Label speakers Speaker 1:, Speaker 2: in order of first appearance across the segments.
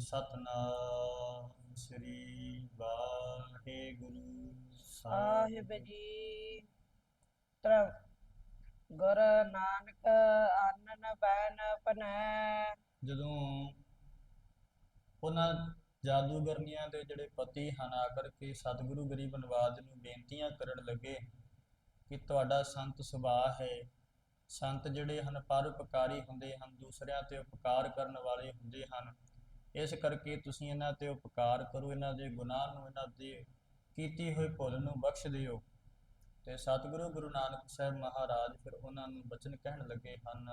Speaker 1: ਸਤਨਾਮ ਸ੍ਰੀ ਵਾਹਿਗੁਰੂ
Speaker 2: ਸਾਹਿਬ। ਜੀ ਤਰ ਗੁਰ ਨਾਨਕ ਆਨਨ ਬੈਨ ਪਨੈ
Speaker 1: ਜਦੋਂ ਉਹਨਾਂ ਜਾਦੂਗਰਨੀਆਂ ਦੇ ਜਿਹੜੇ ਪਤੀ ਹਨ ਆ ਕਰਕੇ ਸਤਿਗੁਰੂ ਗਰੀਬ ਨਵਾਜ ਨੂੰ ਬੇਨਤੀਆਂ ਕਰਨ ਲੱਗੇ ਕਿ ਤੁਹਾਡਾ ਸੰਤ ਸੁਭਾਅ ਹੈ। ਸੰਤ ਜਿਹੜੇ ਹਨ ਪਰਉਪਕਾਰੀ ਹੁੰਦੇ ਹਨ ਦੂਸਰਿਆਂ ਤੇ ਉਪਕਾਰ ਕਰਨ ਵਾਲੇ ਹੁੰਦੇ ਹਨ। ਇਸ ਕਰਕੇ ਤੁਸੀਂ ਇਹਨਾਂ ਤੇ ਉਪਕਾਰ ਕਰੋ ਇਹਨਾਂ ਦੇ ਗੁਨਾਹ ਨੂੰ ਇਹਨਾਂ ਦੇ ਕੀਤੀ ਹੋਈ ਭੁੱਲ ਨੂੰ ਬਖਸ਼ ਦਿਓ ਤੇ ਸਤਿਗੁਰੂ ਗੁਰੂ ਨਾਨਕ ਸਾਹਿਬ ਮਹਾਰਾਜ ਫਿਰ ਉਹਨਾਂ ਨੂੰ ਬਚਨ ਕਹਿਣ ਲੱਗੇ ਹਨ।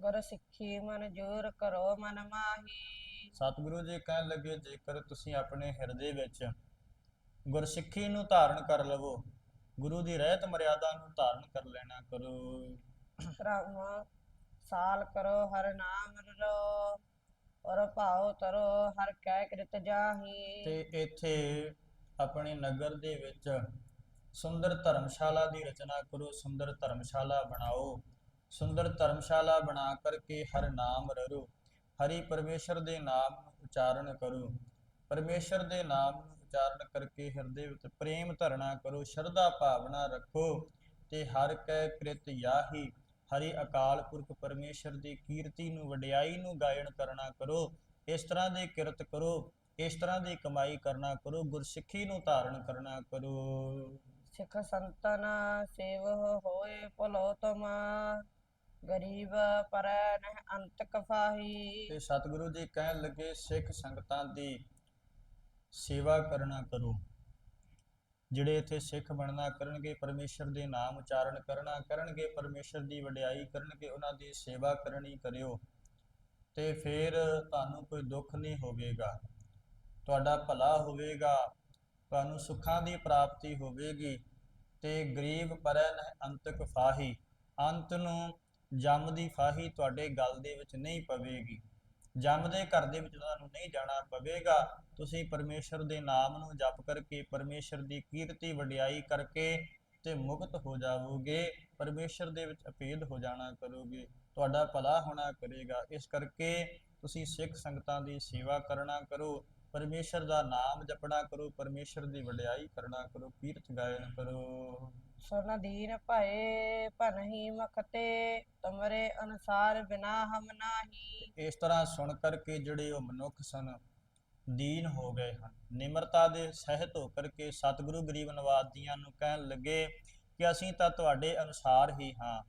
Speaker 2: ਗੁਰ ਸਿੱਖੀ ਮਨ ਜੋਰ ਕਰੋ ਮਨ ਮਾਹੀ।
Speaker 1: ਸਤਿਗੁਰੂ ਜੀ ਕਹਿਣ ਲੱਗੇ ਜੇਕਰ ਤੁਸੀਂ ਆਪਣੇ ਹਿਰਦੇ ਵਿੱਚ ਗੁਰਸਿੱਖੀ ਨੂੰ ਧਾਰਨ ਕਰ ਲਵੋ ਗੁਰੂ ਦੀ ਰਹਿਤ ਮਰਿਆਦਾ ਨੂੰ ਧਾਰਨ ਕਰ ਲੈਣਾ ਕਰੋ।
Speaker 2: ਸਾਲ ਕਰੋ ਹਰ ਨਾਮ ਰੋ। ਔਰ ਭਾਉ ਤਰੋ ਹਰ ਕੈ ਕ੍ਰਿਤ ਜਾਹੀ।
Speaker 1: ਤੇ ਇੱਥੇ ਆਪਣੇ ਨਗਰ ਦੇ ਵਿੱਚ ਸੁੰਦਰ ਧਰਮਸ਼ਾਲਾ ਦੀ ਰਚਨਾ ਕਰੋ, ਸੁੰਦਰ ਧਰਮਸ਼ਾਲਾ ਬਣਾਓ। ਸੁੰਦਰ ਧਰਮਸ਼ਾਲਾ ਬਣਾ ਕਰਕੇ ਹਰ ਨਾਮ ਰਰੋ, ਹਰੀ ਪਰਮੇਸ਼ਰ ਦੇ ਨਾਮ ਨੂੰ ਉਚਾਰਨ ਕਰੋ। ਪਰਮੇਸ਼ਰ ਦੇ ਨਾਮ ਨੂੰ ਉਚਾਰਨ ਕਰਕੇ ਹਿਰਦੇ ਵਿੱਚ ਪ੍ਰੇਮ ਧਰਣਾ ਕਰੋ, ਸ਼ਰਧਾ ਭਾਵਨਾ ਰੱਖੋ ਤੇ ਹਰ ਕੈ ਕ੍ਰਿਤ ਯਾਹੀ ਹਰੀ ਅਕਾਲ ਪੁਰਖ ਪਰਮੇਸ਼ਰ ਦੀ ਕੀਰਤੀ ਨੂੰ ਵਡਿਆਈ ਨੂੰ ਗਾਇਨ ਕਰਨਾ ਕਰੋ ਇਸ ਤਰ੍ਹਾਂ ਦੇ ਕਿਰਤ ਕਰੋ ਇਸ ਤਰ੍ਹਾਂ ਦੀ ਕਮਾਈ ਕਰਨਾ ਕਰੋ ਗੁਰਸਿੱਖੀ ਨੂੰ ਧਾਰਨ ਕਰਨਾ ਕਰੋ।
Speaker 2: ਸਿੱਖ ਸੰਤਨ ਸੇਵ ਹੋਏ ਭਲੋ ਤਮ ਗਰੀਬ ਪਰੈ ਨਹਿ ਅੰਤ ਕਫਾਹੀ।
Speaker 1: ਤੇ ਸਤਿਗੁਰੂ ਜੀ ਕਹਿਣ ਲੱਗੇ ਸਿੱਖ ਸੰਗਤਾਂ ਦੀ ਸੇਵਾ ਕਰਨਾ ਕਰੋ। ਜਿਹੜੇ ਇੱਥੇ ਸਿੱਖ ਬਣਨਾ ਕਰਨਗੇ, ਪਰਮੇਸ਼ਰ ਦੇ ਨਾਮ ਉਚਾਰਨ ਕਰਨਾ ਕਰਨਗੇ, ਪਰਮੇਸ਼ਰ ਦੀ ਵਡਿਆਈ ਕਰਨਗੇ, ਉਹਨਾਂ ਦੀ ਸੇਵਾ ਕਰਨੀ ਕਰਿਓ। ਤੇ ਫਿਰ ਤੁਹਾਨੂੰ ਕੋਈ ਦੁੱਖ ਨਹੀਂ ਹੋਵੇਗਾ। ਤੁਹਾਡਾ ਭਲਾ ਹੋਵੇਗਾ, ਤੁਹਾਨੂੰ ਸੁੱਖਾਂ ਦੀ ਪ੍ਰਾਪਤੀ ਹੋਵੇਗੀ। ਤੇ ਗਰੀਬ ਪਰੈ ਅੰਤਕ ਫਾਹੀ, ਅੰਤ ਨੂੰ ਜੰਮ ਦੀ ਫਾਹੀ ਤੁਹਾਡੇ ਗਲ ਦੇ ਵਿੱਚ ਨਹੀਂ ਪਵੇਗੀ। ਜੰਮਦੇ ਘਰ ਦੇ ਵਿੱਚ ਤੁਹਾਨੂੰ ਨਹੀਂ ਜਾਣਾ ਪਵੇਗਾ। ਤੁਸੀਂ ਪਰਮੇਸ਼ਰ ਦੇ ਨਾਮ ਨੂੰ ਜਪ ਕਰਕੇ ਪਰਮੇਸ਼ਰ ਦੀ ਕੀਰਤੀ ਵਡਿਆਈ ਕਰਕੇ ਤੇ ਮੁਕਤ ਹੋ ਜਾਵੋਗੇ। ਪਰਮੇਸ਼ਰ ਦੇ ਵਿੱਚ ਅਪੇਧ ਹੋ ਜਾਣਾ ਕਰੋਗੇ। ਤੁਹਾਡਾ ਭਲਾ ਹੋਣਾ ਕਰੇਗਾ। ਇਸ ਕਰਕੇ ਤੁਸੀਂ ਸਿੱਖ ਸੰਗਤਾਂ ਦੀ ਸੇਵਾ ਕਰਨਾ ਕਰੋ। ਪਰਮੇਸ਼ਰ ਦਾ ਨਾਮ ਜਪਣਾ ਕਰੋ। ਪਰਮੇਸ਼ਰ ਦੀ ਵਡਿਆਈ ਕਰਨਾ ਕਰੋ। ਕੀਰਤ ਗਾਇਨ ਕਰੋ।
Speaker 2: ਸੁਨ ਦੀਨ ਭਏ ਭਨਹੀ ਮਖਤੇ, ਤੁਮਰੇ ਅਨਸਾਰ ਬਿਨਾ ਹਮ ਨਾਹੀ।
Speaker 1: ਇਸ ਤਰ੍ਹਾਂ ਸੁਣ ਕਰਕੇ ਜਿਹੜੇ ਉਹ ਮਨੁੱਖ ਸਨ, ਦੀਨ ਹੋ ਗਏ ਹਨ। ਨਿਮਰਤਾ ਦੇ ਸਹਿਤ ਹੋ ਕਰਕੇ ਸਤਿਗੁਰੂ ਗਰੀਬ ਨਵਾਜ ਨੂੰ ਕਹਿਣ ਲੱਗੇ ਕਿ ਅਸੀਂ ਤਾਂ ਤੁਹਾਡੇ ਅਨੁਸਾਰ ਹੀ ਹਾਂ।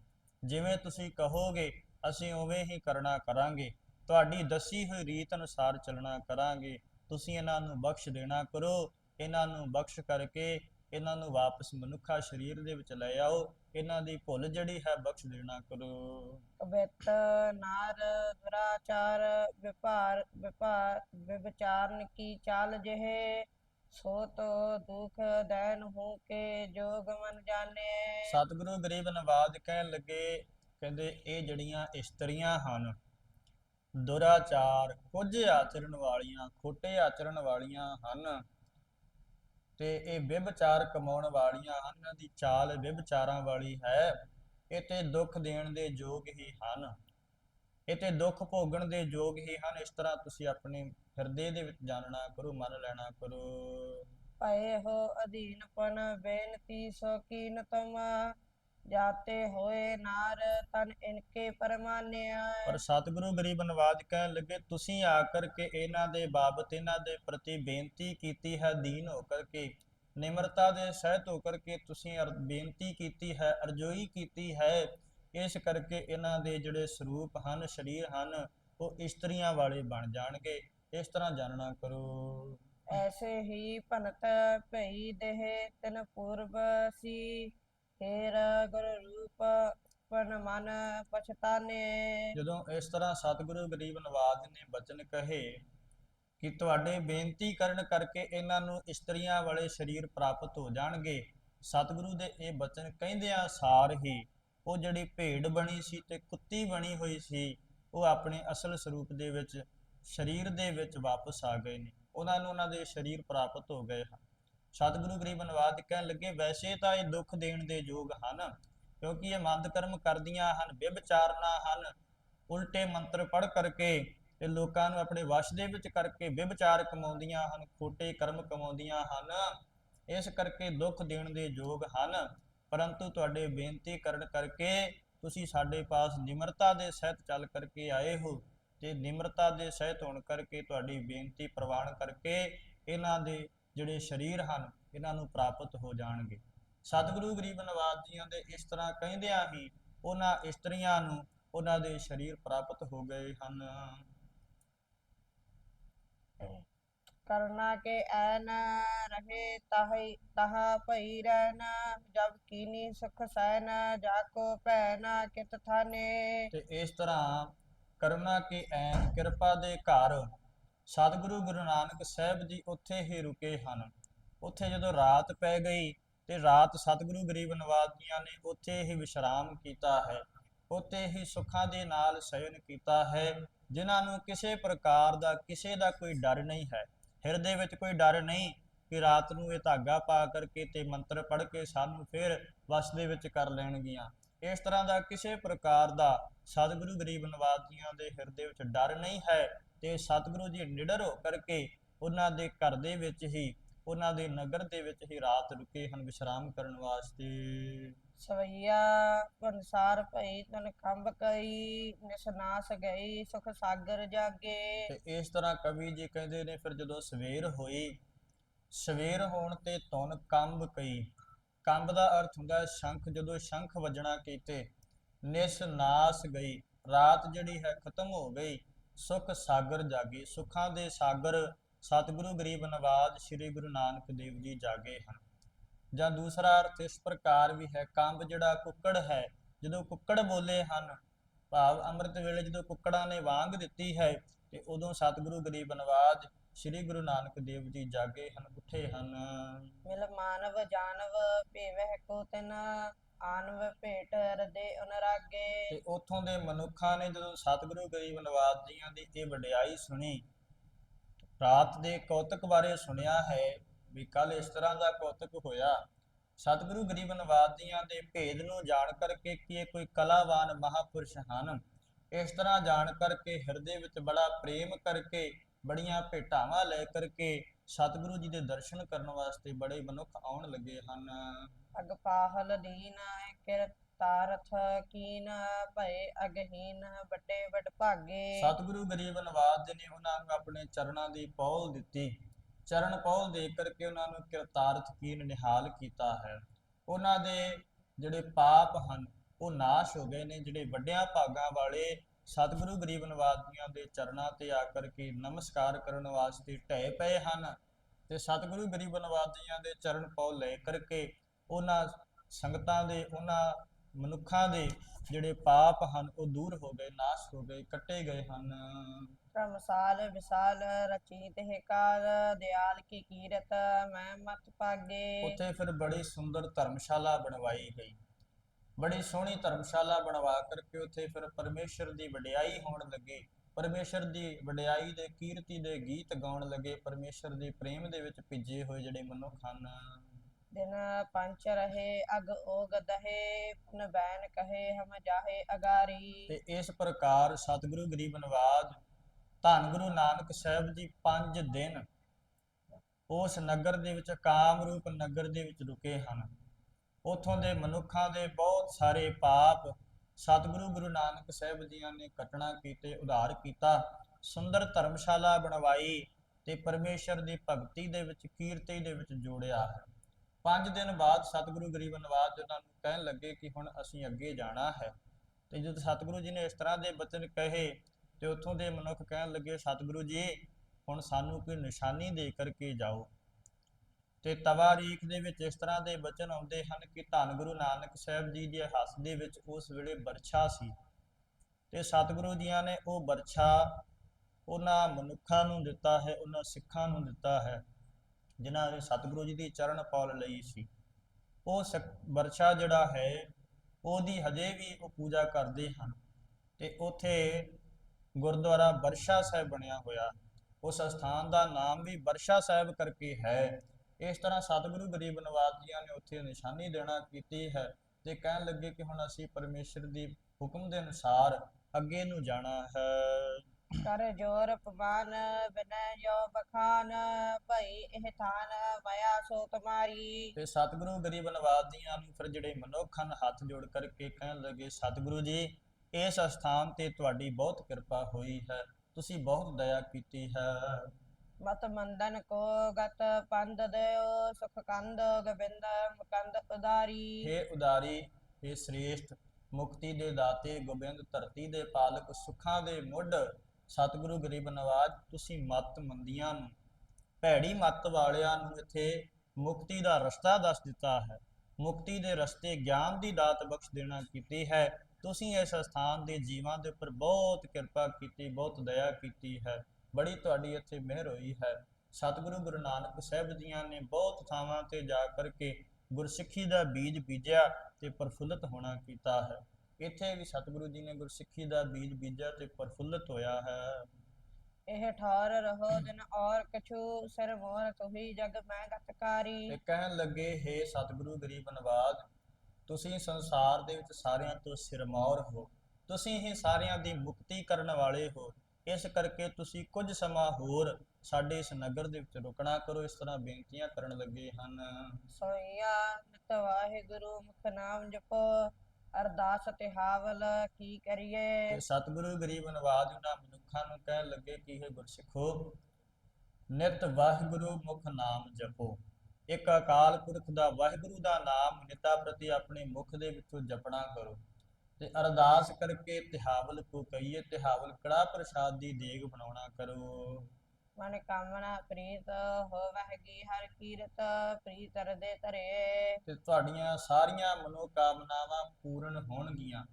Speaker 1: ਜਿਵੇਂ ਤੁਸੀਂ ਕਹੋਗੇ, ਅਸੀਂ ਉਵੇਂ ਹੀ ਕਰਨਾ ਕਰਾਂਗੇ। ਤੁਹਾਡੀ ਦੱਸੀ ਹੋਈ ਰੀਤ ਅਨੁਸਾਰ ਚੱਲਣਾ ਕਰਾਂਗੇ। ਤੁਸੀਂ ਇਹਨਾਂ ਨੂੰ ਬਖਸ਼ ਦੇਣਾ ਕਰੋ। ਇਹਨਾਂ ਨੂੰ ਬਖਸ਼ ਕਰਕੇ ਇਹਨਾਂ ਨੂੰ ਵਾਪਸ ਮਨੁੱਖਾ ਸਰੀਰ ਦੇ ਵਿੱਚ ਲੈ ਆਓ। ਇਹਨਾਂ ਦੀ ਭੁੱਲ ਜਿਹੜੀ ਹੈ ਬਖਸ਼ ਦੇਣਾ ਕਰੋ।
Speaker 2: ਕਬਿਤ ਨਾਰ ਦੁਰਾਚਾਰ ਵਿਭਾਰ ਵਿਭਾਰ ਵਿਚਾਰਨ ਕੀ ਚਾਲ ਜਿਹੇ? ਸੋ ਤੋ ਦੁਖ ਦੈਨ ਹੋ ਕੇ ਜੋਗ ਮਨ ਜਾਣੇ।
Speaker 1: ਸਤਿਗੁਰੂ ਗਰੀਬ ਨਵਾਜ ਕਹਿਣ ਲੱਗੇ ਕਹਿੰਦੇ ਇਹ ਜਿਹੜੀਆਂ ਇਸਤਰੀਆਂ ਹਨ ਦੁਰਾਚਾਰ ਕੁਝ ਆਚਰਣ ਵਾਲੀਆਂ ਖੋਟੇ ਆਚਰਣ ਵਾਲੀਆਂ ਹਨ। ਤੇ ਇਹ ਵਿਭਚਾਰ ਕਮਾਉਣ ਵਾਲੀਆਂ ਹਨ, ਦੀ ਚਾਲ ਵਿਭਚਾਰਾਂ ਵਾਲੀ ਹੈ, ਇਹ ਤੇ ਦੁੱਖ ਦੇਣ ਦੇ ਯੋਗ ਹੀ ਹਨ। ਇਹ ਤੇ ਦੁੱਖ ਭੋਗਣ ਦੇ ਯੋਗ ਹੀ ਹਨ। ਇਸ ਤਰ੍ਹਾਂ ਤੁਸੀਂ ਆਪਣੇ ਹਿਰਦੇ ਦੇ ਵਿੱਚ ਜਾਣਨਾ ਕਰੋ, ਮੰਨ ਲੈਣਾ ਕਰੋ।
Speaker 2: ਭਏ ਹੋ ਅਧੀਨ ਬੇਨਤੀ ਸੋ ਕੀਨ ਜਾਤੇ ਹੋਏ ਨਾਰ ਤਨ ਇਨਕੇ ਪਰਮਾਨਿਆ
Speaker 1: ਪਰ ਸਤਿਗੁਰੂ ਗਰੀਬ ਨਵਾਜ ਕਹਿਣ ਲੱਗੇ ਤੁਸੀਂ ਆ ਕਰਕੇ ਇਹਨਾਂ ਦੇ ਬਾਬਤ ਇਹਨਾਂ ਦੇ ਪ੍ਰਤੀ ਬੇਨਤੀ ਕੀਤੀ ਹੈ ਦੀਨ ਹੋ ਕਰਕੇ ਨਿਮਰਤਾ ਦੇ ਸਹਿਤ ਹੋ ਕਰਕੇ ਤੁਸੀਂ ਅਰ- ਬੇਨਤੀ ਕੀਤੀ ਹੈ ਅਰਜ਼ੋਈ ਕੀਤੀ ਹੈ। ਇਸ ਕਰਕੇ ਇਹਨਾਂ ਦੇ ਜਿਹੜੇ ਸਰੂਪ ਹਨ ਸਰੀਰ ਹਨ ਉਹ ਇਸਤਰੀਆਂ ਵਾਲੇ ਬਣ ਜਾਣਗੇ। ਇਸ ਤਰ੍ਹਾਂ ਜਾਣਨਾ ਕਰੋ।
Speaker 2: ਐਸੇ ਹੀ ਭਨਤ ਭਈ ਦੇਹ ਤਨ ਪੂਰਬ ਸੀ। ਫੇਰ ਗੁਰ ਰੂਪ ਪਨ ਮਨ ਪਛਤਾਨੇ।
Speaker 1: ਜਦੋਂ ਇਸ ਤਰ੍ਹਾਂ ਸਤਿਗੁਰੂ ਗਰੀਬ ਨਵਾਜ ਨੇ ਬਚਨ ਕਹੇ ਕਿ ਤੁਹਾਡੇ ਬੇਨਤੀ ਕਰਨ ਕਰਕੇ ਇਹਨਾਂ ਨੂੰ ਇਸਤਰੀਆਂ ਵਾਲੇ ਸਰੀਰ ਪ੍ਰਾਪਤ ਹੋ ਜਾਣਗੇ, ਸਤਿਗੁਰੂ ਦੇ ਇਹ ਬਚਨ ਕਹਿੰਦਿਆਂ ਸਾਰ ਹੀ ਉਹ ਜਿਹੜੀ ਭੇਡ ਬਣੀ ਸੀ ਤੇ ਕੁੱਤੀ ਬਣੀ ਹੋਈ ਸੀ, ਉਹ ਆਪਣੇ ਅਸਲ ਸਰੂਪ ਦੇ ਵਿੱਚ, ਸਰੀਰ ਦੇ ਵਿੱਚ ਵਾਪਸ ਆ ਗਏ ਨੇ। ਉਹਨਾਂ ਨੂੰ ਉਹਨਾਂ ਦੇ ਸਰੀਰ ਪ੍ਰਾਪਤ ਹੋ ਗਏ ਹਨ। ਸਤਿਗੁਰੂ ਗਰੀਬ ਨਵਾਜ ਕਹਿਣ ਲੱਗੇ, ਵੈਸੇ ਤਾਂ ਇਹ ਦੁੱਖ ਦੇਣ ਦੇ ਯੋਗ ਹਨ, ਕਿਉਂਕਿ ਇਹ ਮੰਦ ਕਰਮ ਕਰਦੀਆਂ ਹਨ, ਵਿਭਚਾਰਨਾ ਹਨ। ਉਲਟੇ ਮੰਤਰ ਪੜ ਕਰਕੇ ਤੇ ਲੋਕਾਂ ਨੂੰ ਆਪਣੇ ਵਸ਼ ਦੇ ਵਿੱਚ ਕਰਕੇ ਵਿਭਚਾਰ ਕਮਾਉਂਦੀਆਂ ਹਨ, ਖੋਟੇ ਕਰਮ ਕਮਾਉਂਦੀਆਂ ਹਨ। ਇਸ ਕਰਕੇ ਦੁੱਖ ਦੇਣ ਦੇ ਯੋਗ ਹਨ। ਪਰੰਤੂ ਤੁਹਾਡੇ ਬੇਨਤੀ ਕਰਨ ਕਰਕੇ ਤੁਸੀਂ ਸਾਡੇ ਪਾਸ ਨਿਮਰਤਾ ਦੇ ਸਹਿਤ ਚੱਲ ਕਰਕੇ ਆਏ ਹੋ। ਤੇ ਨਿਮਰਤਾ ਦੇ ਸਹਿਤ ਹੋਣ ਕਰਕੇ ਤੁਹਾਡੀ ਬੇਨਤੀ ਪ੍ਰਵਾਨ ਕਰਕੇ ਇਹਨਾਂ ਦੇ ਜਿਹੜੇ ਸਰੀਰ ਹਨ ਇਹਨਾਂ ਨੂੰ ਪ੍ਰਾਪਤ ਹੋ ਜਾਣਗੇ। ਸਤਿਗੁਰੂ ਗਰੀਬ ਨਵਾਜ ਜੀਆਂ ਦੇ ਇਸ ਤਰ੍ਹਾਂ ਕਹਿੰਦਿਆਂ ਹੀ ਉਹਨਾਂ ਇਸਤਰੀਆਂ ਨੂੰ ਉਹਨਾਂ ਦੇ ਸਰੀਰ ਪ੍ਰਾਪਤ ਹੋ ਗਏ ਹਨ।
Speaker 2: ਕਰਨਾ ਕੇ ਐਨ ਰਹੇ ਤਾਹੀ ਤਹਾ ਭਈ ਰਹਿਨ ਜਬ ਕੀਨੀ ਸੁਖ ਸੈਨ ਜਾਕੋ ਭੈਨ ਕਿਤ ਥਾਨੇ।
Speaker 1: ਤੇ ਇਸ ਤਰ੍ਹਾਂ ਕਰੁਣਾ ਕੀ ਐਨ ਕਿਰਪਾ ਦੇ ਘਰ ਸਤਿਗੁਰੂ ਗੁਰੂ ਨਾਨਕ ਸਾਹਿਬ ਜੀ ਉੱਥੇ ਹੀ ਰੁਕੇ ਹਨ। ਉੱਥੇ ਜਦੋਂ ਰਾਤ ਪੈ ਗਈ ਤੇ ਰਾਤ ਸਤਿਗੁਰੂ ਗਰੀਬ ਨਵਾਜ ਜੀਆਂ ਨੇ ਉੱਥੇ ਹੀ ਵਿਸ਼ਰਾਮ ਕੀਤਾ ਹੈ। ਉੱਥੇ ਹੀ ਸੁੱਖਾਂ ਦੇ ਨਾਲ ਸ਼ਯਨ ਕੀਤਾ ਹੈ, ਜਿਨ੍ਹਾਂ ਨੂੰ ਕਿਸੇ ਪ੍ਰਕਾਰ ਦਾ, ਕਿਸੇ ਦਾ ਕੋਈ ਡਰ ਨਹੀਂ ਹੈ। ਹਿਰਦੇ ਵਿੱਚ ਕੋਈ ਡਰ ਨਹੀਂ ਕਿ ਰਾਤ ਨੂੰ ਇਹ ਧਾਗਾ ਪਾ ਕਰਕੇ ਤੇ ਮੰਤਰ ਪੜ੍ਹ ਕੇ ਸਾਨੂੰ ਫਿਰ ਵਸ ਦੇ ਵਿੱਚ ਕਰ ਲੈਣਗੀਆਂ। ਇਸ ਤਰ੍ਹਾਂ ਦਾ ਕਿਸੇ ਪ੍ਰਕਾਰ ਦਾ ਸਤਿਗੁਰੂ ਗਰੀਬ ਨਵਾਜ ਜੀਆਂ ਦੇ ਹਿਰਦੇ ਵਿੱਚ ਡਰ ਨਹੀਂ ਹੈ ਤੇ ਸਤਿਗੁਰੂ ਜੀ ਨਿਡਰ ਹੋ ਕਰਕੇ ਉਹਨਾਂ ਦੇ ਘਰ ਦੇ ਵਿੱਚ ਹੀ ਉਹਨਾਂ ਦੇ ਨਗਰ ਦੇ ਵਿੱਚ ਹੀ ਰਾਤ ਰੁਕੇ ਹਨ ਵਿਸ਼ਰਾਮ ਕਰਨ ਵਾਸਤੇ।
Speaker 2: ਸਵਈਆ ਅਨਸਾਰ ਭਈ ਤਨ ਕੰਬ ਕਈ ਨਿਸਨਾਸ ਗਈ ਸੁਖ ਸਾਗਰ ਜਾਗੇ।
Speaker 1: ਤੇ ਇਸ ਤਰ੍ਹਾਂ ਕਵੀ ਜੀ ਕਹਿੰਦੇ ਨੇ ਫਿਰ ਜਦੋਂ ਸਵੇਰ ਹੋਈ ਸਵੇਰ ਹੋਣ ਤੇ ਧੁਨ ਕੰਬ ਕਈ। ਕੰਬ ਦਾ ਅਰਥ ਹੁੰਦਾ ਹੈ ਸ਼ੰਖ ਜਦੋਂ ਸ਼ੰਖ ਵੱਜਣਾ ਕੀਤੇ ਨਿਸ ਨਾਸ ਗਈ ਰਾਤ ਜਿਹੜੀ ਹੈ ਖਤਮ ਹੋ ਗਈ ਸੁਖ ਸਾਗਰ ਜਾਗੇ, ਸੁਖਾਂ ਦੇ ਸਾਗਰ ਸਤਿਗੁਰੂ ਗਰੀਬ ਨਵਾਜ, ਸ੍ਰੀ ਗੁਰੂ ਨਾਨਕ ਦੇਵ ਜੀ ਜਾਗੇ ਹਨ। ਜਾਂ ਦੂਸਰਾ ਅਰਥ, ਇਸ ਪ੍ਰਕਾਰ ਵੀ ਹੈ, ਕੰਬ ਜਿਹੜਾ ਕੁੱਕੜ ਹੈ, ਜਦੋਂ ਕੁੱਕੜ ਬੋਲੇ ਹਨ, ਭਾਵ ਅੰਮ੍ਰਿਤ ਵੇਲੇ ਜਦੋਂ ਕੁੱਕੜਾਂ ਨੇ ਵਾਂਗ ਦਿੱਤੀ ਹੈ, ਤੇ ਉਦੋਂ ਸਤਿਗੁਰੂ ਗਰੀਬ ਨਵਾਜ, ਸ੍ਰੀ ਗੁਰੂ ਨਾਨਕ ਦੇਵ ਜੀ ਜਾਗੇ ਹਨ, ਉੱਠੇ ਹਨ।
Speaker 2: ਮਿਲ ਮਾਨਵ ਜਾਨਵ, ਭੇਵਹਿ ਕੋ ਤਿਨ ਆਨਵ ਭੇਟ ਅਨਰਾਗੇ।
Speaker 1: ਤੇ ਉਥੋਂ ਦੇ ਮਨੁੱਖਾਂ ਨੇ ਜਦੋਂ ਸਤਿਗੁਰੂ ਗਰੀਬ ਨਵਾਜ ਜੀਆਂ ਦੀ ਇਹ ਵਡਿਆਈ ਸੁਣੀ, ਰਾਤ ਦੇ ਕੌਤਕ ਬਾਰੇ ਸੁਣਿਆ ਹੈ ਵੀ ਕੱਲ ਇਸ ਤਰ੍ਹਾਂ ਦਾ ਕੌਤਕ ਹੋਇਆ। ਸਤਿਗੁਰੂ ਗਰੀਬ ਨਵਾਜ ਜੀਆਂ ਦੇ ਭੇਦ ਨੂੰ ਜਾਣ ਕਰਕੇ ਕਿ ਇਹ ਕੋਈ ਕਲਾਵਾਨ ਮਹਾਪੁਰਸ਼ ਹਨ, ਇਸ ਤਰ੍ਹਾਂ ਜਾਣ ਕਰਕੇ ਹਿਰਦੇ ਵਿੱਚ ਬੜਾ ਪ੍ਰੇਮ ਕਰਕੇ, ਬੜੀਆਂ ਭੇਟਾਵਾਂ ਲੈ ਕਰਕੇ ਸਤਿਗੁਰੂ ਜੀ ਦੇ ਦਰਸ਼ਨ ਕਰਨ ਵਾਸਤੇ ਬੜੇ ਮਨੁੱਖ ਆਉਣ ਲੱਗੇ ਹਨ।
Speaker 2: ਅਗ ਪਾਹਲ ਦੀਨ ਕਿਰਤਾਰਥ ਕੀਨ ਭਏ ਅਗਹੀਨ ਵੱਡੇ ਵੱਡ ਭਾਗੇ।
Speaker 1: ਸਤਿਗੁਰੂ ਗਰੀਬ ਨਵਾਜ ਜੀ ਨੇ ਉਹਨਾਂ ਨੂੰ ਆਪਣੇ ਚਰਨਾਂ ਦੀ ਪੌਲ ਦਿੱਤੀ। ਚਰਨ ਪੌਲ ਦੇ ਕਰਕੇ ਉਹਨਾਂ ਨੂੰ ਕਿਰਤਾਰਥ ਕੀਨ ਨਿਹਾਲ ਕੀਤਾ ਹੈ। ਉਹਨਾਂ ਦੇ ਜਿਹੜੇ ਪਾਪ ਹਨ ਉਹ ਨਾਸ਼ ਹੋ ਗਏ ਨੇ ਜਿਹੜੇ ਵੱਡਿਆਂ ਭਾਗਾਂ ਵਾਲੇ ਸਤਿਗੁਰੂ ਗਰੀਬ ਨਵਾਜ ਜੀਆਂ ਦੇ ਚਰਨਾਂ ਤੇ ਆ ਕਰਕੇ ਨਮਸਕਾਰ ਕਰਨ ਵਾਸਤੇ ਢਹਿ ਪਏ ਹਨ ਤੇ ਸਤਿਗੁਰੂ ਗਰੀਬ ਨਵਾਜ ਜੀਆਂ ਦੇ ਚਰਨ ਪੌਲ ਲੈ ਕਰਕੇ ਉਹਨਾਂ ਸੰਗਤਾਂ ਦੇ ਉਹਨਾਂ ਮਨੁੱਖਾਂ ਦੇ ਜਿਹੜੇ ਪਾਪ ਹਨ ਉਹ ਦੂਰ ਹੋ ਗਏ ਨਾਸ਼ ਹੋ ਗਏ ਕੱਟੇ ਗਏ ਹਨ।
Speaker 2: ਧਰਮਸਾਲ ਵਿਸਾਲ ਰਚੀਤ ਹੈ ਕਾਲ ਦਿਆਲ ਕੀ ਕੀਰਤ ਮੈਂ ਮਤ ਪਾਗੇ
Speaker 1: ਉੱਥੇ ਫਿਰ ਬੜੀ ਸੁੰਦਰ ਧਰਮਸ਼ਾਲਾ ਬਣਵਾਈ ਗਈ। ਬੜੀ ਸੋਹਣੀ ਧਰਮਸ਼ਾਲਾ ਬਣਵਾ ਕਰਕੇ ਉੱਥੇ ਫਿਰ ਪਰਮੇਸ਼ਰ ਦੀ ਵਡਿਆਈ ਹੋਣ ਲੱਗੀ। ਪਰਮੇਸ਼ਰ ਦੀ ਵਡਿਆਈ ਦੇ ਕੀਰਤੀ ਦੇ ਗੀਤ ਗਾਉਣ ਲੱਗੇ। ਪਰਮੇਸ਼ਰ ਦੇ ਪ੍ਰੇਮ ਦੇ ਵਿੱਚ ਭਿੱਜੇ ਹੋਏ ਜਿਹੜੇ ਮਨੁੱਖ ਹਨ।
Speaker 2: ਦਿਨ ਪੰਚ ਰਹੇ ਅਗ ਓਗ ਦਹੇ ਪੁਨ ਬੈਨ ਕਹੇ ਹਮ ਜਾਹੇ ਅਗਾਰੀ।
Speaker 1: ਤੇ ਇਸ ਪ੍ਰਕਾਰ ਸਤਿਗੁਰੂ ਗਰੀਬ ਨਵਾਜ ਧੰਨ ਗੁਰੂ ਨਾਨਕ ਸਾਹਿਬ ਜੀ 5 ਦਿਨ ਉਸ ਨਗਰ ਦੇ ਵਿੱਚ ਕਾਮਰੂਪ ਨਗਰ ਦੇ ਵਿੱਚ ਰੁਕੇ ਹਨ। ਉਥੋਂ ਦੇ ਮਨੁੱਖਾਂ ਦੇ ਬਹੁਤ ਸਾਰੇ ਪਾਪ ਸਤਿਗੁਰੂ ਗੁਰੂ ਨਾਨਕ ਸਾਹਿਬ ਜੀਆਂ ਨੇ ਕਟਣਾ ਕੀਤੇ, ਉਧਾਰ ਕੀਤਾ, ਸੁੰਦਰ ਧਰਮਸ਼ਾਲਾ ਬਣਵਾਈ ਤੇ ਪਰਮੇਸ਼ਰ ਦੀ ਭਗਤੀ ਦੇ ਵਿੱਚ, ਕੀਰਤੀ ਦੇ ਵਿੱਚ ਜੋੜਿਆ। ਹੈ ਪੰਜ ਦਿਨ ਬਾਅਦ ਸਤਿਗੁਰੂ ਗਰੀਬ ਨਵਾਜ ਉਹਨਾਂ ਨੂੰ ਕਹਿਣ ਲੱਗੇ ਕਿ ਹੁਣ ਅਸੀਂ ਅੱਗੇ ਜਾਣਾ ਹੈ। ਤੇ ਜਦ ਸਤਿਗੁਰੂ ਜੀ ਨੇ ਇਸ ਤਰ੍ਹਾਂ ਦੇ ਬਚਨ ਕਹੇ ਤੇ ਉੱਥੋਂ ਦੇ ਮਨੁੱਖ ਕਹਿਣ ਲੱਗੇ, ਸਤਿਗੁਰੂ ਜੀ, ਹੁਣ ਸਾਨੂੰ ਕੋਈ ਨਿਸ਼ਾਨੀ ਦੇ ਕਰਕੇ ਜਾਓ। ਤੇ ਤਵਾਰੀਖ ਦੇ ਵਿੱਚ ਇਸ ਤਰ੍ਹਾਂ ਦੇ ਬਚਨ ਆਉਂਦੇ ਹਨ ਕਿ ਧੰਨ ਗੁਰੂ ਨਾਨਕ ਸਾਹਿਬ ਜੀ ਦੇ ਹੱਥ ਦੇ ਵਿੱਚ ਉਸ ਵੇਲੇ ਬਰਛਾ ਸੀ ਤੇ ਸਤਿਗੁਰੂ ਜੀਆਂ ਨੇ ਉਹ ਬਰਛਾ ਉਹਨਾਂ ਮਨੁੱਖਾਂ ਨੂੰ ਦਿੱਤਾ ਹੈ, ਉਹਨਾਂ ਸਿੱਖਾਂ ਨੂੰ ਦਿੱਤਾ ਹੈ, ਜਿਨ੍ਹਾਂ ਨੇ ਸਤਿਗੁਰੂ ਜੀ ਦੀ ਚਰਨ ਪੌਲ ਲਈ ਸੀ। ਉਹ ਸਕ- ਬਰਛਾ ਜਿਹੜਾ ਹੈ, ਉਹਦੀ ਹਜੇ ਵੀ ਉਹ ਪੂਜਾ ਕਰਦੇ ਹਨ ਤੇ ਉਥੇ ਗੁਰਦੁਆਰਾ ਬਰਸ਼ਾ ਸਾਹਿਬ ਬਣਿਆ ਹੋਇਆ। ਉਸ ਸਥਾਨ ਦਾ ਨਾਮ ਵੀ ਬਰਸ਼ਾ ਸਾਹਿਬ ਕਰਕੇ ਹੈ। ਇਸ ਤਰ੍ਹਾਂ ਸਤਿਗੁਰੂ ਗਰੀਬ ਨਵਾਜ ਜੀਆਂ ਨੇ ਉੱਥੇ ਨਿਸ਼ਾਨੀ ਦੇਣਾ ਕੀਤੀ ਹੈ ਤੇ ਕਹਿਣ ਲੱਗੇ ਕਿ ਹੁਣ ਅਸੀਂ ਪਰਮੇਸ਼ਰ ਦੀ ਹੁਕਮ ਦੇ ਅਨੁਸਾਰ ਅੱਗੇ ਨੂੰ ਜਾਣਾ ਹੈ।
Speaker 2: ਕਰ ਜੋਰ ਪਮਾਨ ਬਿਨੈ ਜੋ ਬਖਾਨ ਭਈ ਇਹ ਥਾਨ ਮਾਇਆ ਸੋ ਤੁਮਾਰੀ।
Speaker 1: ਤੇ ਸਤਿਗੁਰੂ ਗਰੀਬ ਨਵਾਜ ਦੀਆਂ ਨੂੰ ਫਿਰ ਜਿਹੜੇ ਮਨੁੱਖ ਹੱਥ ਜੋੜ ਕਰਕੇ ਕਹਿਣ ਲੱਗੇ ਸਤਿਗੁਰੂ ਜੀ ਇਸ ਸਥਾਨ ਤੇ ਤੁਹਾਡੀ ਬਹੁਤ ਕਿਰਪਾ ਹੋਈ ਹੈ ਤੁਸੀਂ ਬਹੁਤ ਦਇਆ ਕੀਤੀ ਹੈ।
Speaker 2: ਮਤ ਮੰਦਨ ਕੋ ਗਤ ਪੰਦ ਦੇਓ ਸੁਖ ਕੰਦ ਗੋਬਿੰਦ ਮੁਕੰਦ ਉਦਾਰੀ
Speaker 1: हे ਉਦਾਰੀ हे ਸ੍ਰੇਸ਼ਟ, ਮੁਕਤੀ ਦੇ ਦਾਤੇ ਗੋਬਿੰਦ, ਧਰਤੀ ਦੇ ਪਾਲਕ, ਸੁੱਖਾਂ ਦੇ ਮੁੱਢ। ਸਤਿਗੁਰੂ ਗਰੀਬ ਨਵਾਜ, ਤੁਸੀਂ ਮਤ ਮੰਦੀਆਂ ਨੂੰ। ਭੈੜੀ ਮਤ ਵਾਲਿਆਂ ਨੂੰ ਇੱਥੇ ਮੁਕਤੀ ਦਾ ਰਸਤਾ ਦੱਸ ਦਿੱਤਾ ਹੈ। ਮੁਕਤੀ ਦੇ ਰਸਤੇ ਗਿਆਨ ਦੀ ਦਾਤ ਬਖਸ਼ ਦੇਣਾ ਕੀਤੀ ਹੈ। ਤੁਸੀਂ ਇਸ ਸਥਾਨ ਦੇ ਜੀਵਾਂ ਦੇ ਉੱਪਰ ਬਹੁਤ ਕਿਰਪਾ ਕੀਤੀ, ਬਹੁਤ ਦਇਆ ਕੀਤੀ ਹੈ। ਬੜੀ ਤੁਹਾਡੀ ਇੱਥੇ ਮਿਹਰ ਹੋਈ ਹੈ। ਸਤਿਗੁਰੂ ਗੁਰੂ ਨਾਨਕ ਸਾਹਿਬ ਜੀਆਂ ਨੇ ਬਹੁਤ ਥਾਵਾਂ ਤੇ ਜਾ ਕਰਕੇ ਗੁਰਸਿੱਖੀ ਦਾ ਬੀਜ ਬੀਜਿਆ ਤੇ ਪ੍ਰਫੁੱਲਤ ਹੋਣਾ ਕੀਤਾ ਹੈ। ਇੱਥੇ ਵੀ ਸਤਿਗੁਰੂ ਜੀ ਨੇ ਗੁਰਸਿੱਖੀ ਦਾ ਬੀਜ ਬੀਜਿਆ ਤੇ ਪ੍ਰਫੁੱਲਤ ਹੋਇਆ ਹੈ।
Speaker 2: ਇਹ ਠਾਰ ਰਹੋ ਦਿਨ ਔਰ ਕਛੂ ਸਿਰ ਮੋਰ ਤੁਹੀ ਜਗ ਮੈਂ ਗਤਕਾਰੀ।
Speaker 1: ਤੇ ਕਹਿਣ ਲੱਗੇ हे ਸਤਿਗੁਰੂ ਗਰੀਬ ਨਵਾਜ ਤੁਸੀਂ ਸੰਸਾਰ ਦੇ ਵਿੱਚ ਸਾਰਿਆਂ ਤੋਂ ਸਿਰਮੌਰ ਹੋ। ਤੁਸੀਂ ਹੀ ਸਾਰਿਆਂ ਦੀ ਮੁਕਤੀ ਕਰਨ ਵਾਲੇ ਹੋ। ਇਸ ਕਰਕੇ ਤੁਸੀਂ ਕੁਝ ਸਮਾਂ ਹੋਰ ਸਾਡੇ ਇਸ ਨਗਰ ਦੇ ਵਿੱਚ ਰੁਕਣਾ ਕਰੋ ਇਸ ਤਰ੍ਹਾਂ ਬੇਨਤੀਆਂ ਕਰਨ ਲੱਗੇ ਹਨ।
Speaker 2: ਸੋਈਆ ਨਿਤ ਵਾਹਿਗੁਰੂ ਮੁਖ ਨਾਮ ਜਪੋ ਅਰਦਾਸ ਤੇ ਹਾਵਲ ਕੀ ਕਰੀਏ?
Speaker 1: ਤੇ ਸਤਿਗੁਰੂ ਗਰੀਬ ਨਵਾਜ ਉਹਨਾਂ ਮਨੁੱਖਾਂ ਨੂੰ ਕਹਿਣ ਲੱਗੇ ਕਿ ਇਹ ਗੁਰਸਿੱਖੋ ਨਿਤ ਵਾਹਿਗੁਰੂ ਮੁਖ ਨਾਮ ਜਪੋ। ਇੱਕ ਅਕਾਲ ਪੁਰਖ ਦਾ ਵਾਹਿਗੁਰੂ ਦਾ ਨਾਮ ਨਿਤਾ ਪ੍ਰਤੀ ਆਪਣੇ ਮੁਖ ਦੇ ਵਿੱਚੋਂ ਜਪਣਾ ਕਰੋ। ਤੇ ਅਰਦਾਸ ਕਰਕੇ ਤਿਹਾਵਲ ਕੋ ਕਹੀਏ ਤਿਹਾਵਲ ਕੜਾ ਪ੍ਰਸਾਦ ਦੀ ਦੇਗ ਬਣਾਉਣਾ ਕਰੋ।
Speaker 2: ਮਨ ਕਾਮਨਾ ਪ੍ਰੀਤ ਹੋਵਹਿਗੀ ਹਰ ਕੀਰਤ ਪ੍ਰੀਤ ਰਦੇ ਧਰੇ।
Speaker 1: ਤੇ ਤੁਹਾਡੀਆਂ ਸਾਰੀਆਂ ਮਨੋਕਾਮਨਾਵਾਂ ਪੂਰਨ ਹੋਣਗੀਆਂ।